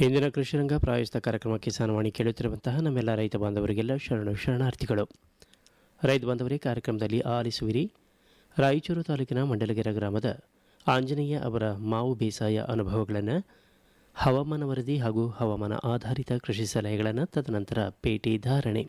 ಇಂದಿನ ಕೃಷಿರಂಗ ಪ್ರಾಯೋಜಿತ ಕಾರ್ಯಕ್ರಮ ಸಾನವಾಣಿ ಕೇಳುತ್ತಿರುವಂತಹ ನಮ್ಮೆಲ್ಲ ರೈತ ಬಾಂಧವರಿಗೆಲ್ಲ ಶರಣು ಶರಣಾರ್ಥಿಗಳು. ರೈತ ಬಾಂಧವರೇ, ಕಾರ್ಯಕ್ರಮದಲ್ಲಿ ಆಲಿಸುವಿರಿ. ರಾಯಚೂರು ತಾಲೂಕಿನ ಮಂಡಲಗೆರೆ ಗ್ರಾಮದ ಆಂಜನೇಯ ಅವರ ಮಾವು ಬೇಸಾಯ ಅನುಭವಗಳನ್ನು, ಹವಾಮಾನ ವರದಿ ಹಾಗೂ ಹವಾಮಾನ ಆಧಾರಿತ ಕೃಷಿ ಸಲಹೆಗಳನ್ನು ತದನಂತರ ಪೇಟೆ ಧಾರಣೆ.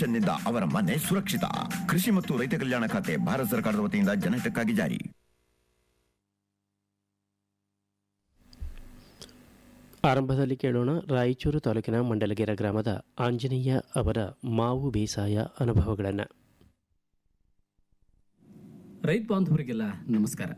ಪೆನ್ಷನ್ನಿಂದ ಅವರ ಮನೆ ಸುರಕ್ಷಿತ. ಕೃಷಿ ಮತ್ತು ರೈತ ಕಲ್ಯಾಣ ಖಾತೆ ಭಾರತ ಸರ್ಕಾರದ ವತಿಯಿಂದ ಜನಹಿತಕ್ಕಾಗಿ ಜಾರಿ. ಆರಂಭದಲ್ಲಿ ಕೇಳೋಣ ರಾಯಚೂರು ತಾಲೂಕಿನ ಮಂಡಲಗೆರೆ ಗ್ರಾಮದ ಆಂಜನೇಯ ಅವರ ಮಾವು ಬೇಸಾಯ ಅನುಭವಗಳನ್ನು. ರೈತ ಬಾಂಧವರಿಗೆಲ್ಲ ನಮಸ್ಕಾರ.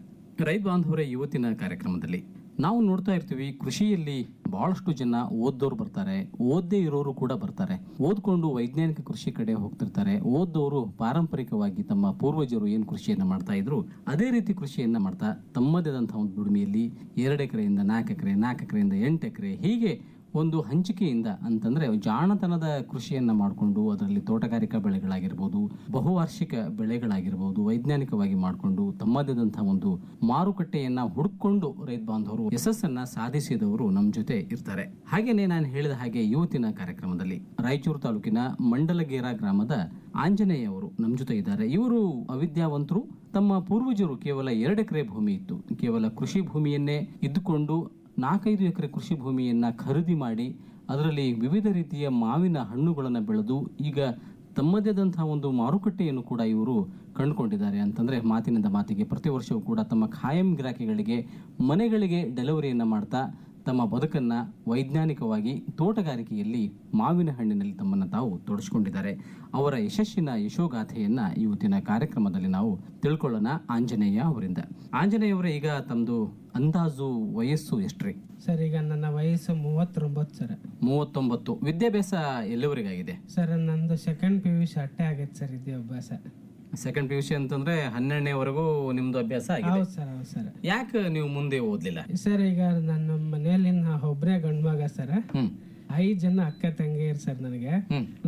ರೈತ ಬಾಂಧವರ ಇವತ್ತಿನ ಕಾರ್ಯಕ್ರಮದಲ್ಲಿ ನಾವು ನೋಡ್ತಾ ಇರ್ತೀವಿ, ಕೃಷಿಯಲ್ಲಿ ಬಹಳಷ್ಟು ಜನ ಓದ್ದವ್ರು ಬರ್ತಾರೆ. ಓದ್ದೇ ಇರೋರು ಕೂಡ ಬರ್ತಾರೆ. ಓದ್ಕೊಂಡು ವೈಜ್ಞಾನಿಕ ಕೃಷಿ ಕಡೆ ಹೋಗ್ತಿರ್ತಾರೆ. ಓದ್ದವರು ಪಾರಂಪರಿಕವಾಗಿ ತಮ್ಮ ಪೂರ್ವಜರು ಏನು ಕೃಷಿಯನ್ನು ಮಾಡ್ತಾ ಇದ್ರು, ಅದೇ ರೀತಿ ಕೃಷಿಯನ್ನು ಮಾಡ್ತಾ ತಮ್ಮದೇ ಆದಂತಹ ಒಂದು ದುಡಿಮೆಯಲ್ಲಿ ಎರಡು ಎಕರೆಯಿಂದ ನಾಲ್ಕು ಎಕರೆ, ನಾಲ್ಕು ಎಕರೆಯಿಂದ ಎಂಟು ಎಕರೆ, ಹೀಗೆ ಒಂದು ಹಂಚಿಕೆಯಿಂದ ಅಂತಂದ್ರೆ ಜಾಣತನದ ಕೃಷಿಯನ್ನ ಮಾಡಿಕೊಂಡು ಅದರಲ್ಲಿ ತೋಟಗಾರಿಕಾ ಬೆಳೆಗಳಾಗಿರ್ಬೋದು, ಬಹುವಾರ್ಷಿಕ ಬೆಳೆಗಳಾಗಿರ್ಬೋದು, ವೈಜ್ಞಾನಿಕವಾಗಿ ಮಾಡಿಕೊಂಡು ತಮ್ಮದಾದಂತಹ ಒಂದು ಮಾರುಕಟ್ಟೆಯನ್ನ ಹುಡುಕೊಂಡು ರೈತ ಬಾಂಧವರು ಯಶಸ್ಸನ್ನ ಸಾಧಿಸಿದವರು ನಮ್ಮ ಜೊತೆ ಇರ್ತಾರೆ. ಹಾಗೇನೆ ನಾನು ಹೇಳಿದ ಹಾಗೆ ಇವತ್ತಿನ ಕಾರ್ಯಕ್ರಮದಲ್ಲಿ ರಾಯಚೂರು ತಾಲೂಕಿನ ಮಂಡಲಗೇರ ಗ್ರಾಮದ ಆಂಜನೇಯ ಅವರು ನಮ್ಮ ಜೊತೆ ಇದ್ದಾರೆ. ಇವರು ಅವಿದ್ಯಾವಂತರು. ತಮ್ಮ ಪೂರ್ವಜರು ಕೇವಲ ಎರಡು ಎಕರೆ ಭೂಮಿ ಇತ್ತು. ಕೇವಲ ಕೃಷಿ ಭೂಮಿಯನ್ನೇ ಇದ್ದುಕೊಂಡು ನಾಲ್ಕೈದು ಎಕರೆ ಕೃಷಿ ಭೂಮಿಯನ್ನು ಖರೀದಿ ಮಾಡಿ ಅದರಲ್ಲಿ ವಿವಿಧ ರೀತಿಯ ಮಾವಿನ ಹಣ್ಣುಗಳನ್ನು ಬೆಳೆದು ಈಗ ತಮ್ಮದೇ ಆದಂತಹ ಒಂದು ಮಾರುಕಟ್ಟೆಯನ್ನು ಕೂಡ ಇವರು ಕಂಡುಕೊಂಡಿದ್ದಾರೆ. ಅಂತಂದರೆ ಮಾತಿನಿಂದ ಮಾತಿಗೆ ಪ್ರತಿ ವರ್ಷವೂ ಕೂಡ ತಮ್ಮ ಖಾಯಂ ಗಿರಾಕಿಗಳಿಗೆ ಮನೆಗಳಿಗೆ ಡೆಲಿವರಿಯನ್ನು ಮಾಡ್ತಾ ತಮ್ಮ ಬದುಕನ್ನು ವೈಜ್ಞಾನಿಕವಾಗಿ ತೋಟಗಾರಿಕೆಯಲ್ಲಿ ಮಾವಿನ ಹಣ್ಣಿನಲ್ಲಿ ತಮ್ಮನ್ನು ತಾವು ತೊಡಸ್ಕೊಂಡಿದ್ದಾರೆ. ಅವರ ಯಶಸ್ಸಿನ ಯಶೋಗಾಥೆಯನ್ನು ಇವತ್ತಿನ ಕಾರ್ಯಕ್ರಮದಲ್ಲಿ ನಾವು ತಿಳ್ಕೊಳ್ಳೋಣ ಆಂಜನೇಯ ಅವರಿಂದ. ಆಂಜನೇಯ ಅವರೇ ಈಗ ತಮ್ಮದು ಅಂದಾಜು ವಯಸ್ಸು ಎಷ್ಟ್ರಿ? ಸರ್ ಈಗ ನನ್ನ ವಯಸ್ಸು ಮೂವತ್ತೊಂಬತ್ತು ಸರ್. ಮೂವತ್ತೊಂಬತ್ತು. ವಿದ್ಯಾಭ್ಯಾಸ ಎಲ್ಲವರಿಗಾಗಿದೆ? ಸರ್ ನಂದು ಸೆಕೆಂಡ್ ಪಿ ಯು ಸಿ ಅಟ್ಟೆ ಆಗೈತೆ ಸರ್ ವಿದ್ಯಾಭ್ಯಾಸ ಸೆಕೆಂಡ್ ಪಿ ಯು ಸಿ ಅಂತಂದ್ರೆ ಹನ್ನೆರಡನೇವರೆಗೂ ನಿಮ್ದು ಅಭ್ಯಾಸ ಆಗಿದೆ. ಹೌದು ಸರ್ ಹೌದು ಸರ್. ಯಾಕೆ ನೀವು ಮುಂದೆ ಓದ್ಲಿಲ್ಲ? ಸರ್ ಈಗ ನನ್ನ ಮನೆಯಲ್ಲಿ ನಾ ಒಬ್ಬರೇ ಗಂಡು ಮಗ ಸರ್. ಹ್ಮ್. ಐದು ಜನ ಅಕ್ಕ ತಂಗಿಯರ್ ಸರ್ ನನಗೆ.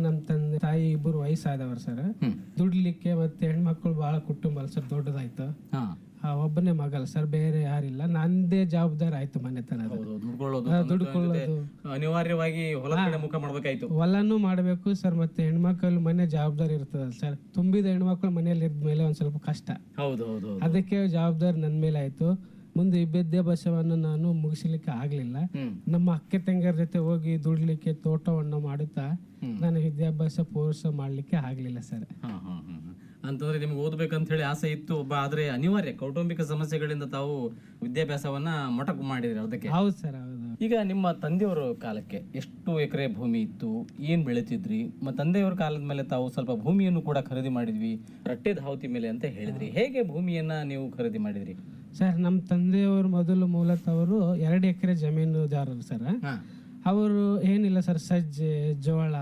ನಮ್ಮ ತಂದೆ ತಾಯಿ ಇಬ್ಬರು ವಯಸ್ಸಾದವರು ಸರ್. ದುಡ್ಲಿಕ್ಕೆ ಮತ್ತೆ ಹೆಣ್ಮಕ್ಳು ಬಹಳ ಕುಟುಂಬ ಅಲ್ಲ ಸರ್ ದೊಡ್ಡದಾಯ್ತು. ಒಬ್ಬನೇ ಮಗಲ್ಲ ಸರ್ ಬೇರೆ ಯಾರಿಲ್ಲ. ನಂದೇ ಜವಾಬ್ದಾರಿ ಆಯ್ತು ಮನೆತನ ದುಡ್ಕೊಳ್ಳೋದು ಅನಿವಾರ್ಯವಾಗಿ ಮುಖ ಮಾಡ್ಬೇಕಾಯ್ತು. ಹೊಲನೂ ಮಾಡಬೇಕು ಸರ್ ಮತ್ತೆ ಹೆಣ್ಮಕ್ಳು ಮನೆ ಜವಾಬ್ದಾರಿ ಇರ್ತದಲ್ಲ ಸರ್. ತುಂಬಿದ ಹೆಣ್ಮಕ್ಳು ಮನೆಯಲ್ಲಿ ಇದ್ಮೇಲೆ ಒಂದ್ ಸ್ವಲ್ಪ ಕಷ್ಟ. ಹೌದು ಹೌದು ಹೌದು. ಅದಕ್ಕೆ ಜವಾಬ್ದಾರಿ ನನ್ನ ಮೇಲೆ ಆಯ್ತು ಮುಂದೆ ಈ ವಿದ್ಯಾಭ್ಯಾಸವನ್ನು ನಾನು ಮುಗಿಸಲಿಕ್ಕೆ ಆಗ್ಲಿಲ್ಲ. ನಮ್ಮ ಅಕ್ಕ ತಂಗಿಯರ ಜೊತೆ ಹೋಗಿ ದುಡ್ಲಿಕ್ಕೆ ತೋಟವನ್ನು ಮಾಡುತ್ತಾ ನಾನು ವಿದ್ಯಾಭ್ಯಾಸ ಪೂರ್ಸ ಮಾಡ್ಲಿಕ್ಕೆ ಆಗ್ಲಿಲ್ಲ ಸರ್. ಅಂತಂದ್ರೆ ನಿಮ್ಗೆ ಓದ್ಬೇಕಂತ ಹೇಳಿ ಆಸೆ ಇತ್ತು ಒಬ್ಬ ಆದ್ರೆ ಅನಿವಾರ್ಯ ಕೌಟುಂಬಿಕ ಸಮಸ್ಯೆಗಳಿಂದ ತಾವು ವಿದ್ಯಾಭ್ಯಾಸವನ್ನ ಮೊಟಕು ಮಾಡಿದ್ರಿ ಅದಕ್ಕೆ. ಹೌದು ಸರ್ ಹೌದು ಈಗ ನಿಮ್ಮ ತಂದೆಯವರ ಕಾಲಕ್ಕೆ ಎಷ್ಟು ಎಕರೆ ಭೂಮಿ ಇತ್ತು ಏನ್ ಬೆಳಿತಿದ್ರಿ? ಮತ್ತು ತಂದೆಯವರ ಕಾಲದ ಮೇಲೆ ತಾವು ಸ್ವಲ್ಪ ಭೂಮಿಯನ್ನು ಕೂಡ ಖರೀದಿ ಮಾಡಿದ್ವಿ ರಟ್ಟೆ ಧಾವತಿ ಮೇಲೆ ಅಂತ ಹೇಳಿದ್ರಿ. ಹೇಗೆ ಭೂಮಿಯನ್ನ ನೀವು ಖರೀದಿ ಮಾಡಿದ್ರಿ? ಸರ್ ನಮ್ಮ ತಂದೆಯವರು ಮೊದಲು ಮೂಲತಃ ಅವರು ಎರಡು ಎಕರೆ ಜಮೀನುದಾರರು ಸರ್. ಅವರು ಏನಿಲ್ಲ ಸರ್ ಸಜ್ಜೆ ಜೋಳ